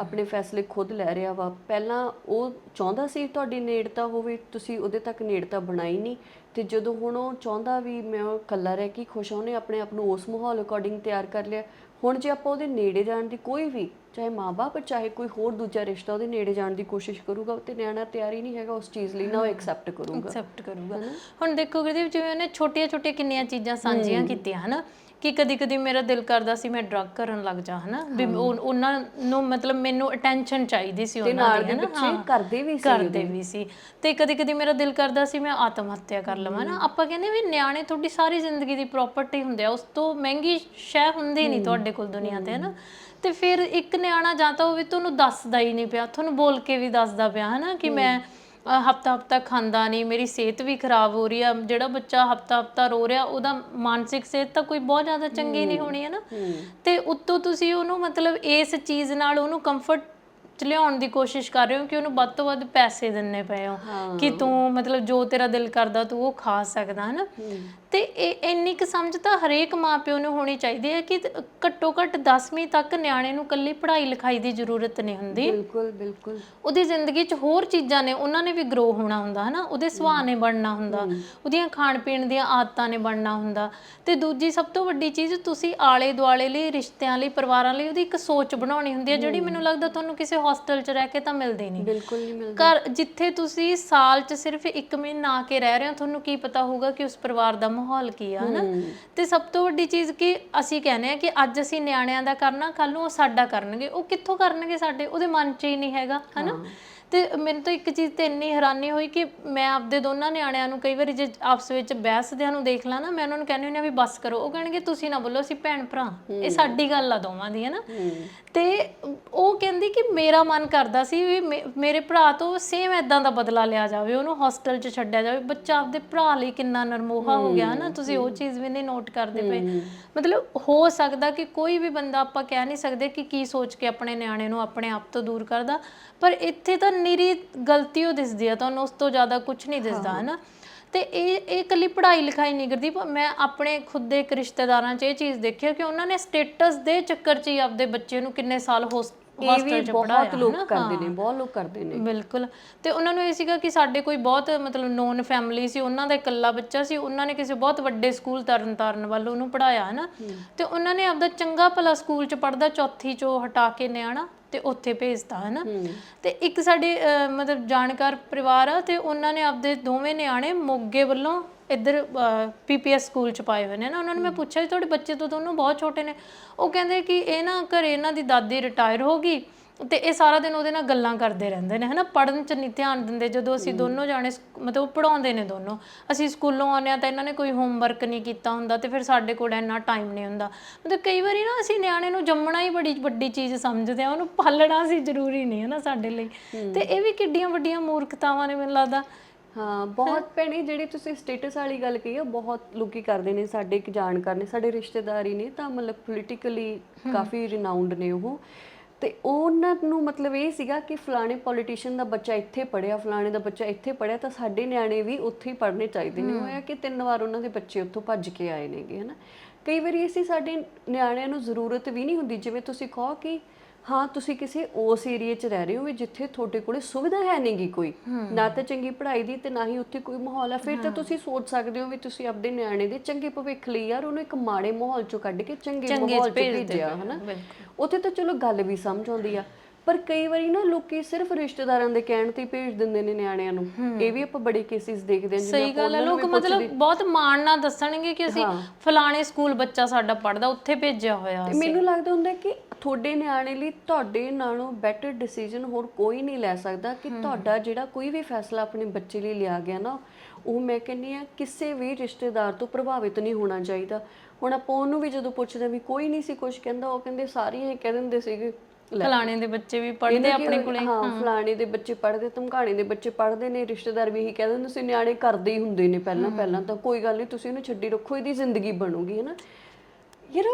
ਆਪਣੇ ਫੈਸਲੇ ਖੁਦ ਲੈ ਰਿਹਾ ਵਾ ਪਹਿਲਾਂ ਉਹ ਚਾਹੁੰਦਾ ਸੀ ਤੁਹਾਡੀ ਨੇੜਤਾ ਹੋਵੇ ਤੁਸੀਂ ਉਹਦੇ ਤੱਕ ਨੇੜਤਾ ਬਣਾਈ ਨਹੀਂ ਤੇ ਜਦੋਂ ਹੁਣ ਉਹ ਚਾਹੁੰਦਾ ਵੀ ਮੈਂ ਇਕੱਲਾ ਰਹਿ ਕੇ ਖੁਸ਼ ਹਾਂ ਉਹਨੇ ਆਪਣੇ ਆਪ ਨੂੰ ਉਸ ਮਾਹੌਲ ਅਕੋਰਡਿੰਗ ਤਿਆਰ ਕਰ ਲਿਆ। ਹੁਣ ਜੇ ਆਪਾਂ ਉਹਦੇ ਨੇੜੇ ਜਾਣ ਦੀ ਕੋਈ ਵੀ ਚਾਹੇ ਮਾਪੇ ਚਾਹੇ ਕੋਈ ਹੋਰ ਦੂਜਾ ਰਿਸ਼ਤਾ ਉਹਦੇ ਨੇੜੇ ਜਾਣ ਦੀ ਕੋਸ਼ਿਸ਼ ਕਰੂਗਾ ਤੇ ਨਿਆਣਾ ਤਿਆਰ ਹੀ ਨਹੀਂ ਹੈਗਾ ਉਸ ਚੀਜ਼ ਲਈ ਨਾ ਉਹ ਐਕਸੈਪਟ ਕਰੂਗਾ। ਐਕਸੈਪਟ ਕਰੂਗਾ। ਹੁਣ ਦੇਖੋ ਗੁਰਦੀਪ ਜਿਵੇਂ ਉਹਨੇ ਛੋਟੀਆਂ ਛੋਟੀਆਂ ਕਿੰਨੀਆਂ ਚੀਜ਼ਾਂ ਸਾਂਝੀਆਂ ਕੀਤੀਆਂ ਹਨਾ? ਕਿ ਕਦੀ ਕਦੀ ਮੇਰਾ ਦਿਲ ਕਰਦਾ ਸੀ ਮੈਂ ਡਰੱਗ ਕਰਨ ਲੱਗ ਜਾ ਹਨਾ? ਵੀ ਉਹ- ਉਹਨਾਂ ਨੂੰ ਮਤਲਬ ਮੈਨੂੰ ਅਟੈਂਸ਼ਨ ਚਾਹੀਦੀ ਸੀ ਤੇ ਉਹਨਾਂ ਨਾਲ ਦੀ ਦੇ ਹਨਾ? ਬੱਚੇ ਕਰਦੇ ਵੀ ਸੀ ਕਰਦੇ ਵੀ ਸੀ। ਤੇ ਕਦੀ ਕਦੀ ਮੇਰਾ ਦਿਲ ਕਰਦਾ ਸੀ ਮੈਂ ਆਤਮ ਹੱਤਿਆ ਕਰ ਲਵਾਂ ਨਾ ਆਪਾਂ ਕਹਿੰਦੇ ਵੀ ਨਿਆਣੇ ਤੁਹਾਡੀ ਸਾਰੀ ਜ਼ਿੰਦਗੀ ਦੀ ਪ੍ਰਾਪਰਟੀ ਹੁੰਦੇ ਆ ਉਸ ਤੋਂ ਮਹਿੰਗੀ ਸ਼ੈ ਹੁੰਦੀ ਨਹੀਂ ਤੁਹਾਡੇ ਕੋਲ ਦੁਨੀਆ ਤੇ ਹਨਾ? ਤੇ ਫਿਰ ਇੱਕ ਨਿਆਣਾ ਜਾਂ ਤਾਂ ਉਹ ਵੀ ਤੁਹਾਨੂੰ ਦੱਸਦਾ ਹੀ ਨਹੀਂ ਪਿਆ ਤੁਹਾਨੂੰ ਬੋਲ ਕੇ ਵੀ ਦੱਸਦਾ ਪਿਆ ਹਨਾ? ਕਿ ਮੈਂ ਹਫਤਾ ਹਫਤਾ ਖਾਂਦਾ ਨਹੀਂ ਮੇਰੀ ਸਿਹਤ ਵੀ ਖਰਾਬ ਹੋ ਰਹੀ ਆ ਜਿਹੜਾ ਬੱਚਾ ਹਫਤਾ ਹਫਤਾ ਰੋ ਰਿਹਾ ਉਹਦਾ ਮਾਨਸਿਕ ਸਿਹਤ ਤਾਂ ਕੋਈ ਬਹੁਤ ਜ਼ਿਆਦਾ ਚੰਗੀ ਨਹੀਂ ਹੋਣੀ ਹੈ ਨਾ। ਤੇ ਉੱਤੋਂ ਤੁਸੀਂ ਉਹਨੂੰ ਮਤਲਬ ਇਸ ਚੀਜ਼ ਨਾਲ ਉਹਨੂੰ ਕੰਫਰਟ ਚ ਲਿਆਉਣ ਦੀ ਕੋਸ਼ਿਸ਼ ਕਰ ਰਹੇ ਹੋ ਕਿ ਉਹਨੂੰ ਵੱਧ ਤੋਂ ਵੱਧ ਪੈਸੇ ਦਿੰਨੇ ਪਏ ਹੋ ਕਿ ਤੂੰ ਮਤਲਬ ਜੋ ਤੇਰਾ ਦਿਲ ਕਰਦਾ ਤੂੰ ਉਹ ਖਾ ਸਕਦਾ ਹੈ ਨਾ। ਤੇ ਇਹ ਇੰਨੀ ਕੁ ਸਮਝ ਤਾਂ ਹਰੇਕ ਮਾਪਿਓ ਨੂੰ ਹੋਣੀ ਚਾਹੀਦੀ ਹੈ ਕਿ ਘੱਟੋ ਘੱਟ 10ਵੀਂ ਤੱਕ ਨਿਆਣੇ ਨੂੰ ਕੱਲੀ ਪੜ੍ਹਾਈ ਲਿਖਾਈ ਦੀ ਜ਼ਰੂਰਤ ਨਹੀਂ ਹੁੰਦੀ। ਬਿਲਕੁਲ ਬਿਲਕੁਲ। ਉਹਦੀ ਜ਼ਿੰਦਗੀ 'ਚ ਹੋਰ ਚੀਜ਼ਾਂ ਨੇ ਉਹਨਾਂ ਨੇ ਵੀ ਗਰੋ ਹੋਣਾ ਹੁੰਦਾ ਹਨਾ? ਉਹਦੇ ਸੁਭਾਅ ਨੇ ਬਣਨਾ ਹੁੰਦਾ। ਉਹਦੀਆਂ ਖਾਣ ਪੀਣ ਦੀਆਂ ਆਦਤਾਂ ਨੇ ਬਣਨਾ ਹੁੰਦਾ। ਤੇ ਦੂਜੀ ਸਭ ਤੋਂ ਵੱਡੀ ਚੀਜ਼ ਤੁਸੀਂ ਆਲੇ ਦੁਆਲੇ ਲਈ ਰਿਸ਼ਤਿਆਂ ਲਈ ਪਰਿਵਾਰਾਂ ਲਈ ਉਹਦੀ ਇੱਕ ਸੋਚ ਬਣਾਉਣੀ ਹੁੰਦੀ ਹੈ ਜਿਹੜੀ ਮੈਨੂੰ ਲੱਗਦਾ ਤੁਹਾਨੂੰ ਕਿਸੇ ਹੋਸਟਲ 'ਚ ਰਹਿ ਕੇ ਤਾਂ ਮਿਲਦੀ ਨਹੀਂ। ਬਿਲਕੁਲ ਨਹੀਂ ਮਿਲਦਾ। ਘਰ ਜਿੱਥੇ ਤੁਸੀਂ ਸਾਲ 'ਚ ਸਿਰਫ 1 ਮਹੀਨਾ ਆ ਕੇ ਰਹਿ ਰਹੇ ਹੋ ਤੁਹਾਨੂੰ ਕੀ ਪਤਾ ਹੋਊਗਾ ਕਿ ਉਸ ਪਰਿਵਾਰ ਦਾ ਮਾਹੌਲ ਕੀ ਆ ਹਨਾ? ਤੇ ਸਭ ਤੋਂ ਵੱਡੀ ਚੀਜ਼ ਕਿ ਅਸੀਂ ਕਹਿੰਦੇ ਆ ਕਿ ਅੱਜ ਅਸੀਂ ਨਿਆਣਿਆਂ ਦਾ ਕਰਨਾ ਕੱਲ ਨੂੰ ਉਹ ਸਾਡਾ ਕਰਨਗੇ। ਉਹ ਕਿੱਥੋਂ ਕਰਨਗੇ ਸਾਡੇ? ਉਹਦੇ ਮਨ 'ਚ ਹੀ ਨਹੀਂ ਹੈਗਾ ਹਨਾ? ਤੇ ਮੈਨੂੰ ਤਾਂ ਇੱਕ ਚੀਜ਼ ਤੇ ਇੰਨੀ ਹੈਰਾਨੀ ਹੋਈ ਕਿ ਮੈਂ ਆਪਦੇ ਦੋਨਾਂ ਨਿਆਣਿਆਂ ਨੂੰ ਕਈ ਵਾਰੀ ਜੇ ਆਪਸ ਵਿੱਚ ਬਹਿਸਦਿਆਂ ਨੂੰ ਦੇਖ ਲਾਂ ਨਾ ਮੈਂ ਉਹਨਾਂ ਨੂੰ ਕਹਿੰਦੀ ਹੁੰਦੀ ਆ ਵੀ ਬਸ ਕਰੋ। ਉਹ ਕਹਿਣਗੇ ਤੁਸੀਂ ਨਾ ਬੋਲੋ ਅਸੀਂ ਭੈਣ ਭਰਾ। ਇਹ ਸਾਡੀ ਗੱਲ ਆ ਦੋਵਾਂ ਦੀ ਹੈ। ਨਾ ਤੇ ਉਹ ਕਹਿੰਦੀ ਕਿ ਮੇਰਾ ਮਨ ਕਰਦਾ ਸੀ ਵੀ ਮੇ- ਮੇਰੇ ਭਰਾ ਤੋਂ ਸੇਮ ਐਦਾਂ ਦਾ ਬਦਲਾ ਲਿਆ ਜਾਵੇ ਉਹਨੂੰ ਹੋਸਟਲ 'ਚ ਛੱਡਿਆ ਜਾਵੇ। ਬੱਚਾ ਆਪਦੇ ਭਰਾ ਲਈ ਕਿੰਨਾ ਨਰਮੋਹਾ ਹੋ ਗਿਆ ਨਾ ਤੁਸੀਂ ਉਹ ਚੀਜ਼ ਵੀ ਨਹੀਂ ਨੋਟ ਕਰਦੇ ਪਏ। ਮਤਲਬ ਹੋ ਸਕਦਾ ਕਿ ਕੋਈ ਵੀ ਬੰਦਾ ਆਪਾਂ ਕਹਿ ਨਹੀਂ ਸਕਦੇ ਕਿ ਕੀ ਸੋਚ ਕੇ ਆਪਣੇ ਨਿਆਣੇ ਨੂੰ ਆਪਣੇ ਆਪ ਤੋਂ ਦੂਰ ਕਰਦਾ ਪਰ ਇੱਥੇ ਤਾਂ ਨਿਰੀ ਗਲਤੀ ਉਹ ਦਿਸਦੀ ਆ ਤੁਹਾਨੂੰ ਉਸ ਤੋਂ ਜ਼ਿਆਦਾ ਕੁਝ ਨਹੀਂ ਦਿਸਦਾ ਹੈ। ਨਾ ਤੇ ਇਹ ਇਹ ਇਕੱਲੀ ਪੜ੍ਹਾਈ ਲਿਖਾਈ ਨਹੀਂ ਕਰਦੀ। ਮੈਂ ਆਪਣੇ ਖੁਦ ਦੇ ਇੱਕ ਰਿਸ਼ਤੇਦਾਰਾਂ 'ਚ ਇਹ ਚੀਜ਼ ਦੇਖੀ ਕਿ ਉਹਨਾਂ ਨੇ ਸਟੇਟਸ ਦੇ ਚੱਕਰ 'ਚ ਹੀ ਆਪਦੇ ਬੱਚੇ ਨੂੰ ਕਿੰਨੇ ਸਾਲ ਹੋਸ- ਇਹ ਵੀ ਬਹੁਤ ਲੋਕ ਕਰਦੇ ਨੇ ਬਹੁਤ ਲੋਕ ਕਰਦੇ ਨੇ। ਬਿਲਕੁਲ। ਤੇ ਉਹਨਾਂ ਨੂੰ ਇਹ ਸੀਗਾ ਕਿ ਸਾਡੇ ਕੋਈ ਬਹੁਤ ਮਤਲਬ ਨੋਨ ਫੈਮਿਲੀ ਸੀ ਉਹਨਾਂ ਦਾ ਇਕੱਲਾ ਬੱਚਾ ਸੀ ਉਹਨਾਂ ਨੇ ਕਿਸੇ ਬਹੁਤ ਵੱਡੇ ਸਕੂਲ ਤਰਨ ਤਾਰਨ ਵੱਲ ਉਹਨੂੰ ਪੜਾਇਆ ਹੈ। ਨਾ ਤੇ ਉਹਨਾਂ ਨੇ ਆਪਦਾ ਚੰਗਾ ਭਲਾ ਸਕੂਲ 'ਚ ਪੜਦਾ ਚੌਥੀ 'ਚੋਂ ਹਟਾ ਕੇ ਨਿਆਣਾ। ਤੇ ਉੱਥੇ ਭੇਜਤਾ ਹੈ। ਨਾ ਤੇ ਇੱਕ ਸਾਡੇ ਅਹ, ਮਤਲਬ ਜਾਣਕਾਰ ਪਰਿਵਾਰ ਆ ਤੇ ਉਹਨਾਂ ਨੇ ਆਪਦੇ ਦੋਵੇਂ ਨਿਆਣੇ ਮੋਗੇ ਵੱਲੋਂ ਇੱਧਰ ਪੀਪੀਐਸ ਸਕੂਲ ਚ ਪਾਏ ਹੋਏ ਨੇ ਨਾ ਉਹਨਾਂ ਨੂੰ ਮੈਂ ਪੁੱਛਿਆ ਜੀ ਤੁਹਾਡੇ ਬੱਚੇ ਤੋਂ ਦੋਨੋਂ ਬਹੁਤ ਛੋਟੇ ਨੇ। ਉਹ ਕਹਿੰਦੇ ਕਿ ਇਹ ਨਾ ਘਰੇ ਇਹਨਾਂ ਦੀ ਦਾਦੀ ਰਿਟਾਇਰ ਹੋ ਗਈ ਤੇ ਇਹ ਸਾਰਾ ਦਿਨ ਉਹਦੇ ਨਾਲ ਗੱਲਾਂ ਕਰਦੇ ਰਹਿੰਦੇ ਨੇ ਹਨਾ? ਪੜਨ ਚ ਨਹੀਂ ਧਿਆਨ ਦਿੰਦੇ ਜਦੋਂ ਅਸੀਂ ਦੋਨੋਂ ਜਾਣੇ ਸਕ- ਮਤਲਬ ਉਹ ਪੜਾਉਂਦੇ ਨੇ ਦੋਨੋਂ। ਅਸੀਂ ਸਕੂਲੋਂ ਆਉਂਦੇ ਆ ਤਾਂ ਇਹਨਾਂ ਨੇ ਕੋਈ ਹੋਮਵਰਕ ਨਹੀਂ ਕੀਤਾ ਹੁੰਦਾ ਤੇ ਫਿਰ ਸਾਡੇ ਕੋਲ ਇੰਨਾ ਟਾਈਮ ਨਹੀਂ ਹੁੰਦਾ। ਮਤਲਬ ਕਈ ਵਾਰੀ ਨਾ ਅਸੀਂ ਨਿਆਣੇ ਨੂੰ ਜੰਮਣਾ ਹੀ ਬੜੀ ਵੱਡੀ ਚੀਜ਼ ਸਮਝਦੇ ਆ ਉਹਨੂੰ ਪਾਲਣਾ ਸੀ ਜ਼ਰੂਰੀ ਨਹੀਂ ਹੈ ਨਾ ਸਾਡੇ ਲਈ। ਤੇ ਇਹ ਵੀ ਕਿੱਡੀਆਂ ਵੱਡੀਆਂ ਮੂਰਖਤਾਵਾਂ ਨੇ ਮੈਨੂੰ ਲੱਗਦਾ। ਹਾਂ ਬਹੁਤ ਭੈਣੇ ਜਿਹੜੀ ਤੁਸੀਂ ਸਟੇਟਸ ਵਾਲੀ ਗੱਲ ਕਹੀ ਆ ਬਹੁਤ ਲੋਕੀ ਕਰਦੇ ਨੇ ਸਾਡੇ ਇੱਕ ਜਾਣਕਾਰ ਨੇ ਸਾਡੇ ਰਿਸ਼ਤੇਦਾਰੀ ਨੇ ਤਾਂ ਮਤਲਬ ਪੋਲੀਟੀਕਲੀ ਕਾਫੀ ਰਿਨਾਊਂਡ ਨੇ ਉਹ। ਤੇ ਉਹਨਾਂ ਨੂੰ ਮਤਲਬ ਇਹ ਸੀਗਾ ਕਿ ਫਲਾਣੇ ਪੋਲੀਟੀਸ਼ੀਅਨ ਦਾ ਬੱਚਾ ਇੱਥੇ ਪੜਿਆ ਫਲਾਣੇ ਦਾ ਬੱਚਾ ਇੱਥੇ ਪੜਿਆ ਤਾਂ ਸਾਡੇ ਨਿਆਣੇ ਵੀ ਉੱਥੇ ਹੀ ਪੜ੍ਹਨੇ ਚਾਹੀਦੇ ਨੇ। ਹੋਇਆ ਕਿ ਤਿੰਨ ਵਾਰ ਉਹਨਾਂ ਦੇ ਬੱਚੇ ਉੱਥੋਂ ਭੱਜ ਕੇ ਆਏ ਨੇਗੇ ਹਨਾ। ਕਈ ਵਾਰੀ ਅਸੀਂ ਸਾਡੇ ਨਿਆਣਿਆਂ ਨੂੰ ਜ਼ਰੂਰਤ ਵੀ ਨਹੀਂ ਹੁੰਦੀ ਜਿਵੇਂ ਤੁਸੀਂ ਕਹੋ ਕਿ ਹਾਂ ਤੁਸੀਂ ਕਿਸੇ ਉਸ ਏਰੀਆ 'ਚ ਰਹਿ ਰਹੇ ਹੋ ਵੀ ਜਿੱਥੇ ਤੁਹਾਡੇ ਕੋਲੇ ਸੁਵਿਧਾ ਹੈ ਨਹੀਂਗੀ ਕੋਈ। ਨਾ ਤਾਂ ਚੰਗੀ ਪੜ੍ਹਾਈ ਦੀ ਤੇ ਨਾ ਹੀ ਉੱਥੇ ਕੋਈ ਮਾਹੌਲ ਹੈ ਫਿਰ ਤਾਂ ਤੁਸੀਂ ਸੋਚ ਸਕਦੇ ਹੋ ਵੀ ਤੁਸੀਂ ਆਪਣੇ ਨਿਆਣੇ ਦੇ ਚੰਗੇ ਭਵਿੱਖ ਲਈ ਯਾਰ ਉਹਨੂੰ ਇੱਕ ਮਾੜੇ ਮਾਹੌਲ 'ਚੋਂ ਕੱਢ ਕੇ ਚੰਗੇ ਮਾਹੌਲ 'ਚ ਭੇਜਿਆ ਹਨਾ। ਉੱਥੇ ਤਾਂ ਚਲੋ ਗੱਲ ਵੀ ਸਮਝ ਆਉਂਦੀ ਆ। ਪਰ ਕਈ ਵਾਰੀ ਨਾ ਲੋਕੀ ਸਿਰਫ ਰਿਸ਼ਤੇਦਾਰਾਂ ਦੇ ਕਹਿਣ ਤੇ ਹੀ ਭੇਜ ਦਿੰਦੇ ਨੇ ਨਿਆਣਿਆਂ ਨੂੰ। ਇਹ ਵੀ ਆਪਾਂ ਬੜੇ ਕੇਸਿਸ ਦੇਖਦੇ ਹਾਂ ਜਿਵੇਂ ਸਹੀ ਗੱਲ ਹੈ ਲੋਕ ਮਤਲਬ ਬਹੁਤ ਮਾਣ ਨਾਲ ਦੱਸਣਗੇ ਕਿ ਅਸੀਂ ਫਲਾਣੇ ਸਕੂਲ ਬੱਚਾ ਸਾਡਾ ਪੜਦਾ ਉੱਥੇ ਭੇਜਿਆ ਹੋਇਆ ਤੇ ਮੈਨੂੰ ਲੱਗਦਾ ਹੁੰਦਾ ਕਿ ਤੁਹਾਡੇ ਨਿਆਣੇ ਲਈ ਤੁਹਾਡੇ ਨਾਲੋਂ ਬੈਟਰ ਡਿਸੀਜਨ ਹੋਰ ਕੋਈ ਨਹੀਂ ਲੈ ਸਕਦਾ ਕਿ ਤੁਹਾਡਾ ਜਿਹੜਾ ਕੋਈ ਵੀ ਫੈਸਲਾ ਆਪਣੇ ਬੱਚੇ ਲਈ ਲਿਆ ਗਿਆ ਨਾ ਉਹ ਮੈਂ ਕਹਿੰਨੀ ਆ ਕਿਸੇ ਵੀ ਰਿਸ਼ਤੇਦਾਰ ਤੋਂ ਪ੍ਰਭਾਵਿਤ ਨਹੀਂ ਹੋਣਾ ਚਾਹੀਦਾ। ਹੁਣ ਆਪਾਂ ਉਹਨੂੰ ਵੀ ਜਦੋਂ ਪੁੱਛਦੇ ਵੀ ਕੋਈ ਨਹੀਂ ਸੀ ਕੁਝ ਕਹਿੰਦਾ ਉਹ ਕਹਿੰਦੇ ਸਾਰੀਆਂ ਹੀ ਕਹਿ ਦਿੰਦੇ ਸੀਗੇ। ਫਲਾਣੇ ਦੇ ਬੱਚੇ ਵੀ ਕੀ ਆਪਣੇ ਕੋਲੇ? ਹਾਂ ਫਲਾਣੇ ਦੇ ਬੱਚੇ ਪੜ੍ਹਦੇ ਧਮਕਾਣੇ ਦੇ ਬੱਚੇ ਪੜ੍ਹਦੇ ਨੇ ਰਿਸ਼ਤੇਦਾਰ ਵੀ ਇਹੀ ਕਹਿੰਦੇ ਹੁੰਦੇ ਸੀ ਨਿਆਣੇ ਕਰਦੇ ਹੀ ਹੁੰਦੇ ਨੇ ਪਹਿਲਾਂ ਪਹਿਲਾਂ ਤਾਂ ਕੋਈ ਗੱਲ ਨਹੀਂ ਤੁਸੀਂ ਇਹਨੂੰ ਛੱਡੀ ਰੱਖੋ ਇਹਦੀ ਜ਼ਿੰਦਗੀ ਬਣੂਗੀ ਹੈ ਨਾ? ਯਾਰ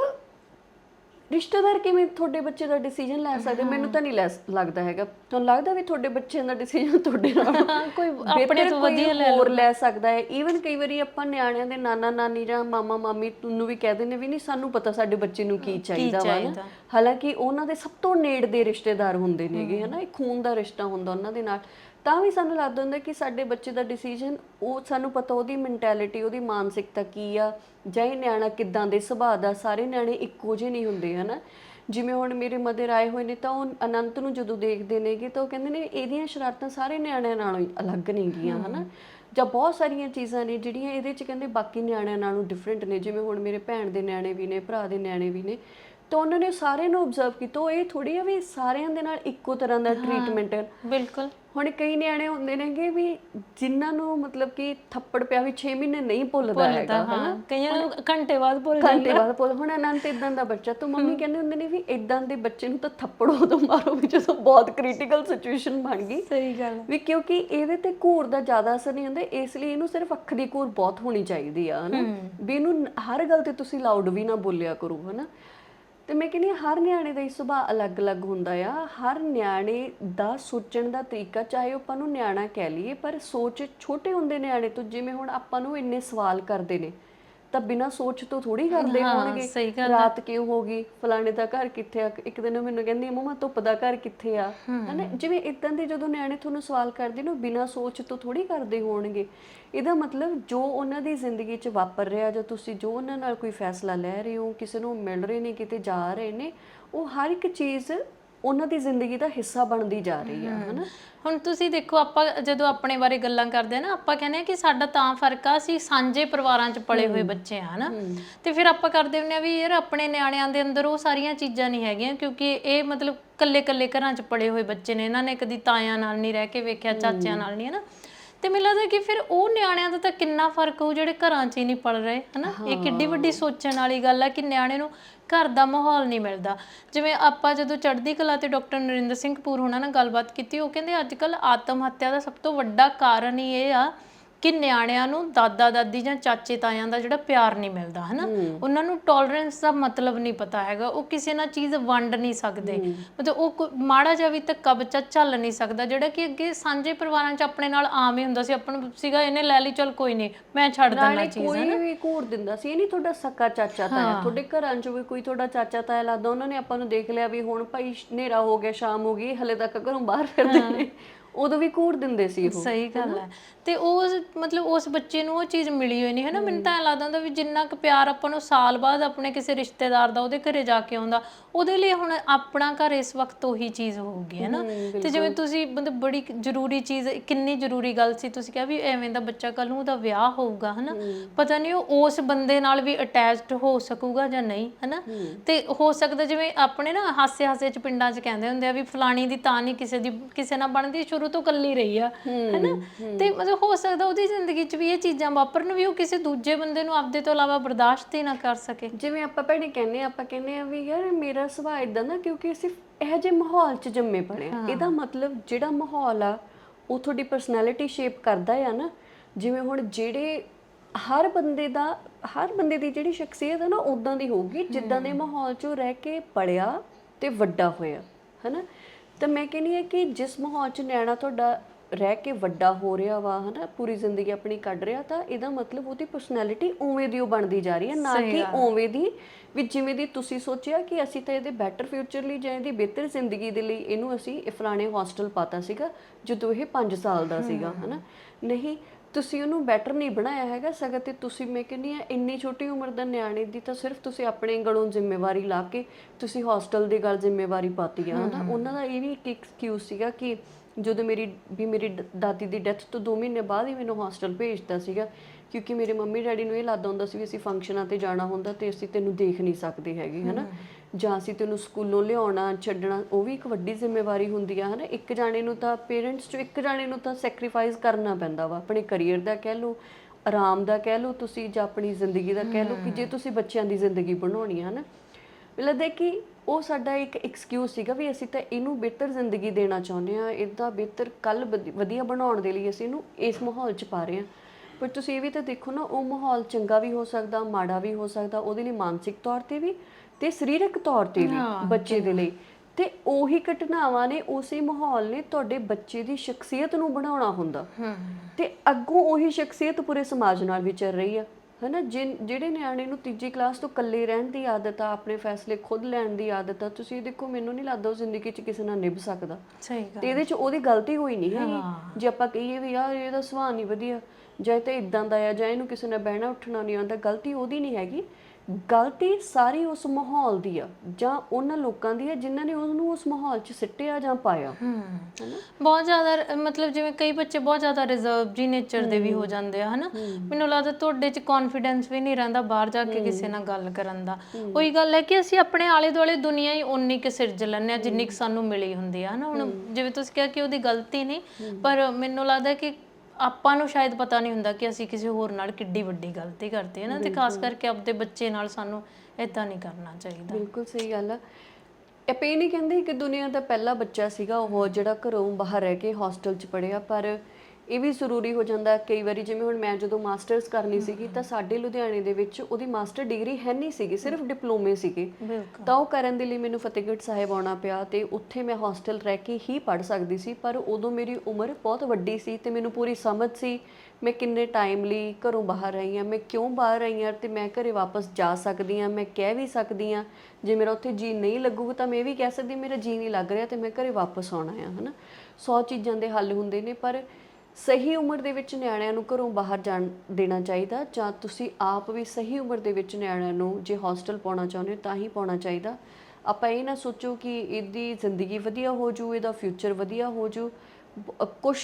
ਰਿਸ਼ਤੇਦਾਰ ਕਿਵੇਂ ਤੁਹਾਡੇ ਬੱਚੇ ਦਾ ਡਿਸੀਜਨ ਲੈ ਸਕਦੇ? ਮੈਨੂੰ ਤਾਂ ਨਹੀਂ ਲੈ ਲੱਗਦਾ ਹੈਗਾ। ਤੁਹਾਨੂੰ ਲੱਗਦਾ ਵੀ ਤੁਹਾਡੇ ਬੱਚੇ ਦਾ ਡਿਸੀਜਨ ਤੁਹਾਡੇ ਨਾਲ ਕੋਈ ਆਪਣੇ ਤੋਂ ਵਧੀਆ ਲੈ ਹੋਰ ਲੈ ਸਕਦਾ ਹੈ? ਈਵਨ ਕਈ ਵਾਰੀ ਆਪਾਂ ਨਿਆਣਿਆਂ ਦੇ ਨਾਨਾ ਨਾਨੀ ਜਾਂ ਮਾਮਾ ਮਾਮੀ ਨੂੰ ਵੀ ਕਹਿ ਦਿੰਦੇ ਵੀ ਨਹੀਂ ਸਾਨੂੰ ਪਤਾ ਸਾਡੇ ਬੱਚੇ ਨੂੰ ਕੀ ਚਾਹੀਦਾ ਵਾ। ਹਾਲਾਂਕਿ ਉਹਨਾਂ ਦੇ ਸਭ ਤੋਂ ਨੇੜ ਦੇ ਰਿਸ਼ਤੇਦਾਰ ਹੁੰਦੇ ਨੇਗੇ ਹਨਾ? ਇੱਕ ਖੂਨ ਦਾ ਰਿਸ਼ਤਾ ਹੁੰਦਾ ਉਹਨਾਂ ਦੇ ਨਾਲ। ਤਾਂ ਵੀ ਸਾਨੂੰ ਲੱਗਦਾ ਹੁੰਦਾ ਕਿ ਸਾਡੇ ਬੱਚੇ ਦਾ ਡਿਸੀਜਨ ਉਹ ਸਾਨੂੰ ਪਤਾ ਉਹਦੀ ਮੈਂਟੈਲਿਟੀ ਉਹਦੀ ਮਾਨਸਿਕਤਾ ਕੀ ਆ ਜਾਂ ਇਹ ਨਿਆਣਾ ਕਿੱਦਾਂ ਦੇ ਸੁਭਾਅ ਦਾ ਸਾਰੇ ਨਿਆਣੇ ਇੱਕੋ ਜਿਹੇ ਨਹੀਂ ਹੁੰਦੇ ਹਨਾ? ਜਿਵੇਂ ਹੁਣ ਮੇਰੇ ਮਦਰ ਆਏ ਹੋਏ ਨੇ ਤਾਂ ਉਹ ਅਨੰਤ ਨੂੰ ਜਦੋਂ ਦੇਖਦੇ ਨੇਗੇ ਤਾਂ ਉਹ ਕਹਿੰਦੇ ਨੇ ਇਹਦੀਆਂ ਸ਼ਰਾਰਤਾਂ ਸਾਰੇ ਨਿਆਣਿਆਂ ਨਾਲੋਂ ਹੀ ਅਲੱਗ ਨੇਗੀਆਂ ਹਨਾ? ਜਾਂ ਬਹੁਤ ਸਾਰੀਆਂ ਚੀਜ਼ਾਂ ਨੇ ਜਿਹੜੀਆਂ ਇਹਦੇ ਚ ਕਹਿੰਦੇ ਬਾਕੀ ਨਿਆਣਿਆਂ ਨਾਲੋਂ ਡਿਫਰੈਂਟ ਨੇ ਜਿਵੇਂ ਹੁਣ ਮੇਰੇ ਭੈਣ ਦੇ ਨਿਆਣੇ ਵੀ ਨੇ ਭਰਾ ਦੇ ਨਿਆਣੇ ਵੀ ਨੇ ਤਾਂ ਉਹਨਾਂ ਨੇ ਸਾਰਿਆਂ ਨੂੰ ਆਬਜ਼ਰਵ ਕੀਤਾ ਉਹ ਇਹ ਥੋੜੀ ਆ ਵੀ ਸਾਰਿਆਂ ਦੇ ਨਾਲ ਇੱਕੋ ਤਰ੍ਹਾਂ ਦਾ ਟ੍ਰੀਟਮੈਂਟ ਹੈ। ਬਿਲਕੁਲ। ਹੁਣ ਕਈ ਨਿਆਣੇ ਹੁੰਦੇ ਨੇਗੇ ਵੀ ਜਿਨ੍ਹਾਂ ਨੂੰ ਮਤਲਬ ਕਿ ਥੱਪੜ ਪਿਆ ਵੀ 6 ਮਹੀਨੇ ਨਹੀਂ ਭੁੱਲਦਾ ਹੈਗਾ ਤਾਂ ਹਾਂ ਕਈਆਂ ਨੂੰ ਘੰਟੇ ਬਾਅਦ ਭੁੱਲ ਜਾਂਦੇ ਘੰਟੇ ਬਾਅਦ ਭੁੱਲ ਹੁਣ ਅਨੰਤ ਇਦਾਂ ਦਾ ਬੱਚਾ ਤਾਂ ਮੰਮੀ ਕਹਿੰਦੇ ਹੁੰਦੇ ਨੇ ਵੀ ਇਦਾਂ ਦੇ ਬੱਚੇ ਨੂੰ ਤਾਂ ਥੱਪੜ ਉਦੋਂ ਮਾਰੋ ਵੀ ਜਦੋਂ ਬਹੁਤ ਕ੍ਰਿਟੀਕਲ ਸਿਚੁਏਸ਼ਨ ਬਣ ਗਈ। ਸਹੀ ਗੱਲ ਵੀ ਕਿਉਂਕਿ ਇਹਦੇ ਤੇ ਘੂਰ ਦਾ ਜ਼ਿਆਦਾ ਅਸਰ ਨਹੀਂ ਹੁੰਦਾ ਇਸ ਲਈ ਇਹਨੂੰ ਸਿਰਫ ਅੱਖ ਦੀ ਘੂਰ ਬਹੁਤ ਹੋਣੀ ਚਾਹੀਦੀ ਆ ਹਨਾ? ਵੀ ਇਹਨੂੰ ਹਰ ਗੱਲ ਤੇ ਤੁਸੀਂ ਲਾਊਡ ਵੀ ਨਾ ਬੋਲਿਆ ਕਰੋ ਹਨਾ? ਤੇ ਮੈਂ ਕਹਿੰਦੀ ਹਾਂ, ਹਰ ਨਿਆਣੇ ਦਾ ਹੀ ਸੁਭਾਅ ਅਲੱਗ-ਅਲੱਗ ਹੁੰਦਾ ਆ। ਹਰ ਨਿਆਣੇ ਦਾ ਸੋਚਣ ਦਾ ਤਰੀਕਾ ਚਾਹੇ ਉਹ ਆਪਾਂ ਨੂੰ ਨਿਆਣਾ ਕਹਿ ਲਈਏ ਪਰ ਸੋਚ ਛੋਟੇ ਹੁੰਦੇ ਨਿਆਣੇ ਤੋਂ ਜਿਵੇਂ ਹੁਣ ਆਪਾਂ ਨੂੰ ਇੰਨੇ ਸਵਾਲ ਕਰਦੇ ਨੇ। ਤਾਂ ਬਿਨਾਂ ਸੋਚ ਤੋਂ ਥੋੜੀ ਕਰਦੇ ਹੋਣਗੇ। ਰਾਤ ਕਿਉਂ ਹੋ ਗਈ? ਫਲਾਣੇ ਦਾ ਘਰ ਕਿੱਥੇ ਆ? ਇੱਕ ਦਿਨ ਉਹ ਮੈਨੂੰ ਕਹਿੰਦੀ ਮਮਾ ਧੁੱਪ ਦਾ ਘਰ ਕਿੱਥੇ ਆ? ਹਨਾ? ਜਿਵੇਂ ਇਦਾਂ ਦੇ ਜਦੋਂ ਨਿਆਣੇ ਤੁਹਾਨੂੰ ਸਵਾਲ ਕਰਦੇ ਨੇ ਬਿਨਾਂ ਸੋਚ ਤੋਂ ਥੋੜੀ ਕਰਦੇ ਹੋਣਗੇ। ਇਹਦਾ ਮਤਲਬ ਜੋ ਉਹਨਾਂ ਦੀ ਜ਼ਿੰਦਗੀ 'ਚ ਵਾਪਰ ਰਿਹਾ ਜਾਂ ਤੁਸੀਂ ਜੋ ਉਹਨਾਂ ਨਾਲ ਕੋਈ ਫੈਸਲਾ ਲੈ ਰਹੇ ਹੋ ਕਿਸੇ ਨੂੰ ਮਿਲ ਰਹੇ ਨੇ ਕਿਤੇ ਜਾ ਰਹੇ ਨੇ ਉਹ ਹਰ ਇੱਕ ਚੀਜ਼ ਉਹਨਾਂ ਦੀ ਜ਼ਿੰਦਗੀ ਦਾ ਹਿੱਸਾ ਬਣਦੀ ਜਾ ਰਹੀ ਆ ਹਨਾ? ਹੁਣ ਤੁਸੀਂ ਦੇਖੋ ਆਪਾਂ ਜਦੋਂ ਆਪਣੇ ਬਾਰੇ ਗੱਲਾਂ ਕਰਦੇ ਆ ਨਾ ਆਪਾਂ ਕਹਿੰਦੇ ਆ ਕਿ ਸਾਡਾ ਤਾਂ ਫ਼ਰਕ ਆ ਅਸੀਂ ਸਾਂਝੇ ਪਰਿਵਾਰਾਂ 'ਚ ਪਲੇ ਹੋਏ ਬੱਚੇ ਆ ਹਨਾ? ਤੇ ਫਿਰ ਆਪਾਂ ਕਰਦੇ ਹੁੰਦੇ ਆ ਵੀ ਯਾਰ ਆਪਣੇ ਨਿਆਣਿਆਂ ਦੇ ਅੰਦਰ ਉਹ ਸਾਰੀਆਂ ਚੀਜ਼ਾਂ ਨਹੀਂ ਹੈਗੀਆਂ ਕਿਉਂਕਿ ਇਹ ਮਤਲਬ ਕੱਲੇ ਕੱਲੇ ਘਰਾਂ 'ਚ ਪਲੇ ਹੋਏ ਬੱਚੇ ਨੇ। ਇਹਨਾਂ ਨੇ ਕਦੀ ਤਾਇਆਂ ਨਾਲ ਨਹੀਂ ਰਹਿ ਕੇ ਵੇਖਿਆ ਚਾਚਿਆਂ ਨਾਲ ਨਹੀਂ ਹਨਾ? ਤੇ ਮੈਨੂੰ ਲੱਗਦਾ ਕਿ ਫਿਰ ਉਹ ਨਿਆਣਿਆਂ ਦਾ ਤਾਂ ਕਿੰਨਾ ਫ਼ਰਕ ਹੋਊ ਜਿਹੜੇ ਘਰਾਂ 'ਚ ਹੀ ਨਹੀਂ ਪਲ ਰਹੇ ਹਨਾ? ਇਹ ਕਿੱਡੀ ਵੱਡੀ ਸੋਚਣ ਵਾਲੀ ਗੱਲ ਆ ਕਿ ਨਿਆਣੇ ਨੂੰ ਘਰ ਦਾ ਮਾਹੌਲ ਨਹੀਂ ਮਿਲਦਾ। ਜਿਵੇਂ ਆਪਾਂ ਜਦੋਂ ਚੜ੍ਹਦੀ ਕਲਾ ਤੇ ਡਾਕਟਰ ਨਰਿੰਦਰ ਸਿੰਘ ਕਪੂਰ ਉਹਨਾਂ ਨਾਲ ਗੱਲਬਾਤ ਕੀਤੀ ਉਹ ਕਹਿੰਦੇ ਅੱਜ ਕੱਲ ਆਤਮ ਹੱਤਿਆ ਦਾ ਸਭ ਤੋਂ ਵੱਡਾ ਕਾਰਨ ਹੀ ਇਹ ਆ ਕਿ ਨਿਆਣਿਆਂ ਨੂੰ ਦਾਦਾ ਦਾਦੀ ਜਾਂ ਚਾਚੇ ਤਾਇਆਂ ਦਾ ਜਿਹੜਾ ਪਿਆਰ ਨਹੀਂ ਮਿਲਦਾ ਹਨਾ? ਉਹਨਾਂ ਨੂੰ ਟੋਲਰੈਂਸ ਦਾ ਮਤਲਬ ਨਹੀਂ ਪਤਾ ਹੈਗਾ। ਉਹ ਕਿਸੇ ਨਾਲ ਚੀਜ਼ ਵੰਡ ਨਹੀਂ ਸਕਦੇ। ਮਤਲਬ ਉਹ ਮਾੜਾ ਜਿਹਾ ਵੀ ਧੱਕਾ ਬੱਚਾ ਝੱਲ ਨਹੀਂ ਸਕਦਾ ਜਿਹੜਾ ਕਿ ਅੱਗੇ ਸਾਂਝੇ ਪਰਿਵਾਰਾਂ 'ਚ ਆਪਣੇ ਨਾਲ ਆਮ ਹੀ ਹੁੰਦਾ ਸੀ। ਆਪਾਂ ਨੂੰ ਸੀਗਾ ਇਹਨੇ ਲੈ ਲਈ ਚਲ ਕੋਈ ਨਹੀਂ ਮੈਂ ਛੱਡ ਦਿੰਦਾ ਚੀਜ਼ ਕੋਈ ਵੀ ਘੂਰ ਦਿੰਦਾ ਸੀ। ਇਹ ਨਹੀਂ ਤੁਹਾਡਾ ਸਕਾ ਚਾਚਾ ਤਾਇਆ। ਤੁਹਾਡੇ ਘਰਾਂ 'ਚ ਵੀ ਕੋਈ ਤੁਹਾਡਾ ਚਾਚਾ ਤਾਇਆ ਲੱਗਦਾ। ਉਹਨਾਂ ਨੇ ਆਪਾਂ ਨੂੰ ਦੇਖ ਲਿਆ ਵੀ ਹੁਣ ਭਾਈ ਹਨੇਰਾ ਹੋ ਗਿਆ ਸ਼ਾਮ ਹੋ ਗਈ ਹਲੇ ਤੱਕ ਘਰੋਂ ਬਾਹਰ ਫਿਰਦੇ ਨੇ। ਉਦੋਂ ਵੀ ਘੂਰ ਦਿੰਦੇ ਸੀ ਉਹ ਸਹੀ ਗੱਲ ਹੈ। ਤੇ ਉਸ ਮਤਲਬ ਉਸ ਬੱਚੇ ਨੂੰ ਉਹ ਚੀਜ਼ ਮਿਲੀ ਹੋਈ ਨਹੀਂ ਹੈ ਨਾ ਮੈਨੂੰ ਤਾਂ ਐਂ ਲੱਗਦਾ ਹੁੰਦਾ ਵੀ ਜਿੰਨਾ ਕੁ ਪਿਆਰ ਆਪਾਂ ਨੂੰ ਸਾਲ ਬਾਅਦ ਆਪਣੇ ਕਿਸੇ ਰਿਸ਼ਤੇਦਾਰ ਦਾ ਉਹਦੇ ਘਰੇ ਜਾ ਕੇ ਆਉਂਦਾ ਉਹਦੇ ਲਈ ਹੁਣ ਆਪਣਾ ਘਰ ਇਸ ਵਕਤ ਉਹੀ ਚੀਜ਼ ਹੋਊਗੀ ਹੈ ਨਾ ਤੇ ਜਿਵੇਂ ਤੁਸੀਂ ਮਤਲਬ ਬੜੀ ਜ਼ਰੂਰੀ ਚੀਜ਼ ਕਿੰਨੀ ਜ਼ਰੂਰੀ ਗੱਲ ਸੀ ਤੁਸੀਂ ਕਿਹਾ ਵੀ ਐਵੇਂ ਦਾ ਬੱਚਾ ਕੱਲ ਨੂੰ ਉਹਦਾ ਵਿਆਹ ਹੋਊਗਾ ਹਨਾ? ਪਤਾ ਨਹੀਂ ਉਹ ਉਸ ਬੰਦੇ ਨਾਲ ਵੀ ਅਟੈਚਡ ਹੋ ਸਕੂਗਾ ਜਾਂ ਨਹੀਂ ਹਨਾ? ਤੇ ਹੋ ਸਕਦਾ ਜਿਵੇਂ ਆਪਣੇ ਨਾ ਹਾਸੇ ਹਾਸੇ ਚ ਪਿੰਡਾਂ 'ਚ ਕਹਿੰਦੇ ਹੁੰਦੇ ਆ ਵੀ ਫਲਾਣੀ ਦੀ ਤਾਂ ਨਹੀਂ ਕਿਸੇ ਦੀ ਕਿਸੇ ਨਾਲ ਬਣਦੀ ਸ਼ੁਰੂ ਤੋਂ ਕੱਲੀ ਰਹੀ ਆ ਹਨਾ? ਤੇ ਮਤਲਬ ਹੋ ਸਕਦਾ ਉਹਦੀ ਜ਼ਿੰਦਗੀ 'ਚ ਵੀ ਇਹ ਚੀਜ਼ਾਂ ਵਾਪਰਨ ਵੀ ਉਹ ਕਿਸੇ ਦੂਜੇ ਬੰਦੇ ਨੂੰ ਆਪਦੇ ਤੋਂ ਇਲਾਵਾ ਬਰਦਾਸ਼ਤ ਹੀ ਨਾ ਕਰ ਸਕੇ। ਜਿਵੇਂ ਆਪਾਂ ਭੈਣੇ ਕਹਿੰਦੇ ਆ ਆਪਾਂ ਕਹਿੰਦੇ ਆ ਵੀ ਯਾਰ ਮੇਰਾ ਸੁਭਾਅ ਇਦਾਂ ਦਾ ਕਿਉਂਕਿ ਅਸੀਂ ਇਹੋ ਜਿਹੇ ਮਾਹੌਲ 'ਚ ਜੰਮੇ ਪੜੇ ਆ ਇਹਦਾ ਮਤਲਬ ਜਿਹੜਾ ਮਾਹੌਲ ਆ ਉਹ ਤੁਹਾਡੀ ਪਰਸਨੈਲਿਟੀ ਸ਼ੇਪ ਕਰਦਾ ਆ ਨਾ। ਜਿਵੇਂ ਹੁਣ ਜਿਹੜੇ ਹਰ ਬੰਦੇ ਦਾ ਹਰ ਬੰਦੇ ਦੀ ਜਿਹੜੀ ਸ਼ਖਸੀਅਤ ਹੈ ਨਾ ਉਦਾਂ ਦੀ ਹੋਊਗੀ। ਜਿੱਦਾਂ ਦੇ ਮਾਹੌਲ 'ਚੋਂ ਰਹਿ ਕੇ ਪੜਿਆ ਤੇ ਵੱਡਾ ਹੋਇਆ ਹਨਾ? ਤਾਂ ਮੈਂ ਕਹਿੰਦੀ ਆ ਕਿ ਜਿਸ ਮਾਹੌਲ 'ਚ ਨਿਆਣਾ ਤੁਹਾਡਾ ਰਹਿ ਕੇ ਵੱਡਾ ਹੋ ਰਿਹਾ ਵਾ ਹਨਾ ਪੂਰੀ ਜ਼ਿੰਦਗੀ ਆਪਣੀ ਕੱਢ ਰਿਹਾ ਤਾਂ ਇਹਦਾ ਮਤਲਬ ਉਹਦੀ ਪਰਸਨੈਲਿਟੀ ਉਵੇਂ ਦੀ ਉਹ ਬਣਦੀ ਜਾ ਰਹੀ ਹੈ ਨਾ ਕਿ। ਉਵੇਂ ਦੀ ਵੀ ਜਿਵੇਂ ਦੀ ਤੁਸੀਂ ਸੋਚਿਆ ਕਿ ਅਸੀਂ ਤਾਂ ਇਹਦੇ ਬੈਟਰ ਫਿਊਚਰ ਲਈ ਜਾਂ ਇਹਦੀ ਬਿਹਤਰ ਜ਼ਿੰਦਗੀ ਦੇ ਲਈ ਇਹਨੂੰ ਅਸੀਂ ਫਲਾਣੇ ਹੌਸਟਲ ਪਾਤਾ ਸੀਗਾ ਜਦੋਂ ਇਹ 5 ਸਾਲ ਦਾ ਸੀਗਾ ਹਨਾ ਨਹੀਂ ਤੁਸੀਂ ਉਹਨੂੰ ਬੈਟਰ ਨਹੀਂ ਬਣਾਇਆ ਹੈਗਾ ਸਗੋਂ ਤੇ ਤੁਸੀਂ ਮੈਂ ਕਹਿੰਦੀ ਆ ਇੰਨੀ ਛੋਟੀ ਉਮਰ ਦਾ ਨਿਆਣੇ ਦੀ ਤਾਂ ਸਿਰਫ ਤੁਸੀਂ ਆਪਣੇ ਗਲੋਂ ਜ਼ਿੰਮੇਵਾਰੀ ਲਾ ਕੇ ਤੁਸੀਂ ਹੌਸਟਲ ਦੀ ਗੱਲ ਜ਼ਿੰਮੇਵਾਰੀ ਪਾਤੀ ਆ ਹਨਾ? ਉਹਨਾਂ ਦਾ ਇਹ ਵੀ ਇੱਕ ਐਕਸਕਿਊਜ਼ ਸੀਗਾ ਕਿ ਜਦੋਂ ਮੇਰੀ ਵੀ ਮੇਰੀ ਦਾਦੀ ਦੀ ਡੈਥ ਤੋਂ 2 ਮਹੀਨੇ ਬਾਅਦ ਹੀ ਮੈਨੂੰ ਹੌਸਟਲ ਭੇਜਤਾ ਸੀਗਾ ਕਿਉਂਕਿ ਮੇਰੇ ਮੰਮੀ ਡੈਡੀ ਨੂੰ ਇਹ ਲੱਗਦਾ ਹੁੰਦਾ ਸੀ ਵੀ ਅਸੀਂ ਫੰਕਸ਼ਨਾਂ ਤੇ ਜਾਣਾ ਹੁੰਦਾ ਤੇ ਅਸੀਂ ਤੈਨੂੰ ਦੇਖ ਨਹੀਂ ਸਕਦੇ ਹੈਗੇ ਹਨਾ? ਜਾਂ ਅਸੀਂ ਤੈਨੂੰ ਸਕੂਲੋਂ ਲਿਆਉਣਾ ਛੱਡਣਾ ਉਹ ਵੀ ਇੱਕ ਵੱਡੀ ਜ਼ਿੰਮੇਵਾਰੀ ਹੁੰਦੀ ਆ ਹਨਾ? ਇੱਕ ਜਾਣੇ ਨੂੰ ਤਾਂ ਪੇਰੈਂਟਸ ਚੋਂ ਇੱਕ ਜਾਣੇ ਨੂੰ ਤਾਂ ਸੈਕਰੀਫਾਈਸ ਕਰਨਾ ਪੈਂਦਾ ਵਾ ਆਪਣੇ ਕੈਰੀਅਰ ਦਾ ਕਹਿ ਲਓ ਆਰਾਮ ਦਾ ਕਹਿ ਲਓ ਤੁਸੀਂ ਜਾਂ ਆਪਣੀ ਜ਼ਿੰਦਗੀ ਦਾ ਕਹਿ ਲਓ ਕਿ ਜੇ ਤੁਸੀਂ ਬੱਚਿਆਂ ਦੀ ਜ਼ਿੰਦਗੀ ਬਣਾਉਣੀ ਆ ਹਨਾ? ਮੈਨੂੰ ਲੱਗਦਾ ਹੈ ਕਿ ਉਹ ਸਾਡਾ ਇੱਕ ਐਕਸਕਿਊਜ਼ ਸੀਗਾ ਵੀ ਅਸੀਂ ਤਾਂ ਇਹਨੂੰ ਬਿਹਤਰ ਜ਼ਿੰਦਗੀ ਦੇਣਾ ਚਾਹੁੰਦੇ ਆ ਇਹਦਾ ਬਿਹਤਰ ਕੱਲ ਵਧੀਆ ਬਣਾਉਣ ਦੇ ਲਈ ਅਸੀਂ ਇਹਨੂੰ ਇਸ ਮਾਹੌਲ 'ਚ ਪਾ ਰਹੇ ਆ। ਪਰ ਤੁਸੀਂ ਇਹ ਵੀ ਤਾਂ ਦੇਖੋ ਨਾ ਉਹ ਮਾਹੌਲ ਚੰਗਾ ਵੀ ਹੋ ਸਕਦਾ ਮਾੜਾ ਵੀ ਹੋ ਸਕਦਾ ਉਹਦੇ ਲਈ ਮਾਨਸਿਕ ਤੌਰ ਤੇ ਵੀ ਤੇ ਸਰੀਰਕ ਤੌਰ ਤੇ ਵੀ ਬੱਚੇ ਦੇ ਲਈ। ਤੇ ਉਹੀ ਘਟਨਾਵਾਂ ਨੇ ਉਸੇ ਮਾਹੌਲ ਨੇ ਤੁਹਾਡੇ ਬੱਚੇ ਦੀ ਸ਼ਖਸੀਅਤ ਨੂੰ ਬਣਾਉਣਾ ਹੁੰਦਾ। ਤੇ ਅੱਗੋਂ ਉਹੀ ਸ਼ਖਸੀਅਤ ਪੂਰੇ ਸਮਾਜ ਨਾਲ ਵਿਚਰ ਰਹੀ ਆ ਹਨਾ? ਜਿਹੜੇ ਨਿਆਣੇ ਨੂੰ ਤੀਜੀ ਕਲਾਸ ਤੋਂ ਇਕੱਲੇ ਰਹਿਣ ਦੀ ਆਦਤ ਆ ਆਪਣੇ ਫੈਸਲੇ ਖੁਦ ਲੈਣ ਦੀ ਆਦਤ ਆ ਤੁਸੀਂ ਦੇਖੋ ਮੈਨੂੰ ਨਹੀਂ ਲੱਗਦਾ ਉਹ ਜ਼ਿੰਦਗੀ 'ਚ ਕਿਸੇ ਨਾਲ ਨਿਭ ਸਕਦਾ। ਸਹੀ ਗੱਲ ਤੇ ਇਹਦੇ 'ਚ ਉਹਦੀ ਗਲਤੀ ਹੋਈ ਨਹੀਂ ਹੈਗੀ। ਜੇ ਆਪਾਂ ਕਹੀਏ ਵੀ ਯਾਰ ਇਹਦਾ ਸੁਭਾਅ ਨਹੀਂ ਵਧੀਆ। ਜਾਂ ਇਹ ਤਾਂ ਇਦਾਂ ਦਾ ਆ ਜਾਂ ਇਹਨੂੰ ਕਿਸੇ ਨਾਲ ਬਹਿਣਾ ਉੱਠਣਾ ਨਹੀਂ ਆਉਂਦਾ ਗਲਤੀ ਉਹਦੀ ਨਹੀਂ ਹੈਗੀ। ਗਲਤੀ ਸਾਰੀ ਉਸ ਮਾਹੌਲ ਦੀ ਆ ਜਾਂ ਉਹਨਾਂ ਲੋਕਾਂ ਦੀ ਆ ਜਿਨ੍ਹਾਂ ਨੇ ਉਹਨੂੰ ਉਸ ਮਾਹੌਲ 'ਚ ਸਿੱਟਿਆ ਜਾਂ ਪਾਇਆ। ਬਹੁਤ ਜ਼ਿਆਦਾ ਮਤਲਬ ਜਿਵੇਂ ਕਈ ਬੱਚੇ ਬਹੁਤ ਜ਼ਿਆਦਾ ਰਿਜ਼ਰਵ ਜੀ ਨੇਚਰ ਦੇ ਵੀ ਹੋ ਜਾਂਦੇ ਆ ਹਨਾ? ਮੈਨੂੰ ਲੱਗਦਾ ਤੁਹਾਡੇ 'ਚ ਕੌਨਫੀਡੈਂਸ ਵੀ ਨਹੀਂ ਰਹਿੰਦਾ ਬਾਹਰ ਜਾ ਕੇ ਕਿਸੇ ਨਾਲ ਗੱਲ ਕਰਨ ਦਾ। ਉਹੀ ਗੱਲ ਹੈ ਕਿ ਅਸੀਂ ਆਪਣੇ ਆਲੇ ਦੁਆਲੇ ਦੁਨੀਆ ਹੀ ਓਨੀ ਕਿ ਸਿਰਜ ਲੈਂਦੇ ਆ ਜਿੰਨੀ ਕਿ ਸਾਨੂੰ ਮਿਲੀ ਹੁੰਦੀ ਆ ਹਨਾ? ਹੁਣ ਜਿਵੇਂ ਤੁਸੀਂ ਕਿਹਾ ਕਿ ਉਹਦੀ ਗਲਤੀ ਨਹੀਂ ਪਰ ਮੈਨੂੰ ਲੱਗਦਾ ਕਿ ਆਪਾਂ ਨੂੰ ਸ਼ਾਇਦ ਪਤਾ ਨਹੀਂ ਹੁੰਦਾ ਕਿ ਅਸੀਂ ਕਿਸੇ ਹੋਰ ਨਾਲ ਕਿੱਡੀ ਵੱਡੀ ਗਲਤੀ ਕਰਦੇ ਹਾਂ ਨਾ ਤੇ ਖਾਸ ਕਰਕੇ ਆਪਦੇ ਬੱਚੇ ਨਾਲ ਸਾਨੂੰ ਇਦਾਂ ਨਹੀਂ ਕਰਨਾ ਚਾਹੀਦਾ। ਬਿਲਕੁਲ ਸਹੀ ਗੱਲ ਆ। ਇਹ ਇਹ ਨਹੀਂ ਕਹਿੰਦੇ ਕਿ ਦੁਨੀਆ ਦਾ ਪਹਿਲਾ ਬੱਚਾ ਸੀਗਾ ਉਹ ਜਿਹੜਾ ਘਰੋਂ ਬਾਹਰ ਰਹਿ ਕੇ ਹੌਸਟਲ 'ਚ ਪੜਿਆ ਪਰ ਇਹ ਵੀ ਜ਼ਰੂਰੀ ਹੋ ਜਾਂਦਾ ਕਈ ਵਾਰੀ ਜਿਵੇਂ ਹੁਣ ਮੈਂ ਜਦੋਂ ਮਾਸਟਰਸ ਕਰਨੀ ਸੀਗੀ ਤਾਂ ਸਾਡੇ ਲੁਧਿਆਣੇ ਦੇ ਵਿੱਚ ਉਹਦੀ ਮਾਸਟਰ ਡਿਗਰੀ ਹੈ ਨਹੀਂ ਸੀਗੀ ਸਿਰਫ ਡਿਪਲੋਮੇ ਸੀਗੇ। ਤਾਂ ਉਹ ਕਰਨ ਦੇ ਲਈ ਮੈਨੂੰ ਫਤਿਹਗੜ੍ਹ ਸਾਹਿਬ ਆਉਣਾ ਪਿਆ ਤੇ ਉੱਥੇ ਮੈਂ ਹੌਸਟਲ ਰਹਿ ਕੇ ਹੀ ਪੜ੍ਹ ਸਕਦੀ ਸੀ ਪਰ ਉਦੋਂ ਮੇਰੀ ਉਮਰ ਬਹੁਤ ਵੱਡੀ ਸੀ ਤੇ ਮੈਨੂੰ ਪੂਰੀ ਸਮਝ ਸੀ ਮੈਂ ਕਿੰਨੇ ਟਾਈਮ ਲਈ ਘਰੋਂ ਬਾਹਰ ਆਈ ਹਾਂ ਮੈਂ ਕਿਉਂ ਬਾਹਰ ਆਈ ਹਾਂ ਤੇ ਮੈਂ ਘਰੇ ਵਾਪਸ ਜਾ ਸਕਦੀ ਹਾਂ ਮੈਂ ਕਹਿ ਵੀ ਸਕਦੀ ਹਾਂ ਜੇ ਮੇਰਾ ਉੱਥੇ ਜੀ ਨਹੀਂ ਲੱਗੂਗਾ ਤਾਂ ਮੈਂ ਇਹ ਵੀ ਕਹਿ ਸਕਦੀ ਮੇਰਾ ਜੀ ਨਹੀਂ ਲੱਗ ਰਿਹਾ ਤੇ ਮੈਂ ਘਰੇ ਵਾਪਸ ਆਉਣਾ ਹੈ ਹਨਾ। 100 ਚੀਜ਼ਾਂ ਦੇ ਹੱਲ ਹੁੰਦੇ ਨੇ ਪਰ ਸਹੀ ਉਮਰ ਦੇ ਵਿੱਚ ਨਿਆਣਿਆਂ ਨੂੰ ਘਰੋਂ ਬਾਹਰ ਜਾਣ ਦੇਣਾ ਚਾਹੀਦਾ ਜਾਂ ਤੁਸੀਂ ਆਪ ਵੀ ਸਹੀ ਉਮਰ ਦੇ ਵਿੱਚ ਨਿਆਣਿਆਂ ਨੂੰ ਜੇ ਹੌਸਟਲ ਪਾਉਣਾ ਚਾਹੁੰਦੇ ਹੋ ਤਾਂ ਹੀ ਪਾਉਣਾ ਚਾਹੀਦਾ। ਆਪਾਂ ਇਹ ਨਾ ਸੋਚੋ ਕਿ ਇਹਦੀ ਜ਼ਿੰਦਗੀ ਵਧੀਆ ਹੋ ਜੂ, ਇਹਦਾ ਫਿਊਚਰ ਵਧੀਆ ਹੋ ਜੂ। ਕੁਝ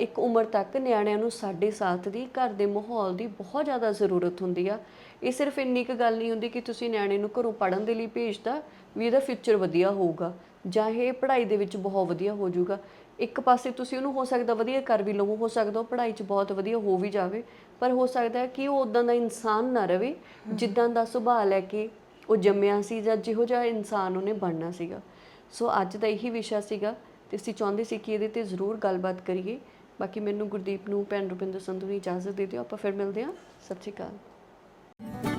ਇੱਕ ਉਮਰ ਤੱਕ ਨਿਆਣਿਆਂ ਨੂੰ ਸਾਡੇ ਸਾਥ ਦੀ, ਘਰ ਦੇ ਮਾਹੌਲ ਦੀ ਬਹੁਤ ਜ਼ਿਆਦਾ ਜ਼ਰੂਰਤ ਹੁੰਦੀ ਆ। ਇਹ ਸਿਰਫ ਇੰਨੀ ਕੁ ਗੱਲ ਨਹੀਂ ਹੁੰਦੀ ਕਿ ਤੁਸੀਂ ਨਿਆਣੇ ਨੂੰ ਘਰੋਂ ਪੜਨ ਦੇ ਲਈ ਭੇਜਦਾ ਵੀ ਇਹਦਾ ਫਿਊਚਰ ਵਧੀਆ ਹੋਊਗਾ ਜਾਂ ਇਹ ਪੜ੍ਹਾਈ ਦੇ ਵਿੱਚ ਬਹੁਤ ਵਧੀਆ ਹੋ ਜਾਊਗਾ ਇੱਕ ਪਾਸੇ ਤੁਸੀਂ ਉਹਨੂੰ ਹੋ ਸਕਦਾ ਵਧੀਆ ਕਰ ਵੀ ਲਵੋ ਹੋ ਸਕਦਾ ਉਹ ਪੜ੍ਹਾਈ 'ਚ ਬਹੁਤ ਵਧੀਆ ਹੋ ਵੀ ਜਾਵੇ ਪਰ ਹੋ ਸਕਦਾ ਹੈ ਕਿ ਉਹ ਉਦਾਂ ਦਾ ਇਨਸਾਨ ਨਾ ਰਵੇ ਜਿੱਦਾਂ ਦਾ ਸੁਭਾਅ ਲੈ ਕੇ ਉਹ ਜੰਮਿਆ ਸੀ ਜਾਂ ਜਿਹੋ ਜਿਹਾ ਇਨਸਾਨ ਉਹਨੇ ਬਣਨਾ ਸੀਗਾ। ਸੋ ਅੱਜ ਦਾ ਇਹੀ ਵਿਸ਼ਾ ਸੀਗਾ ਤੇ ਅਸੀਂ ਚਾਹੁੰਦੇ ਸੀ ਕਿ ਇਹਦੇ ਤੇ ਜ਼ਰੂਰ ਗੱਲਬਾਤ ਕਰੀਏ। ਬਾਕੀ ਮੈਨੂੰ ਗੁਰਦੀਪ ਨੂੰ ਭੈਣ ਰੁਪਿੰਦਰ ਸੰਧੂ ਨੂੰ ਇਜਾਜ਼ਤ ਦੇ ਦਿਓ ਆਪਾਂ ਫਿਰ ਮਿਲਦੇ ਹਾਂ। ਸਤਿ ਸ਼੍ਰੀ ਅਕਾਲ।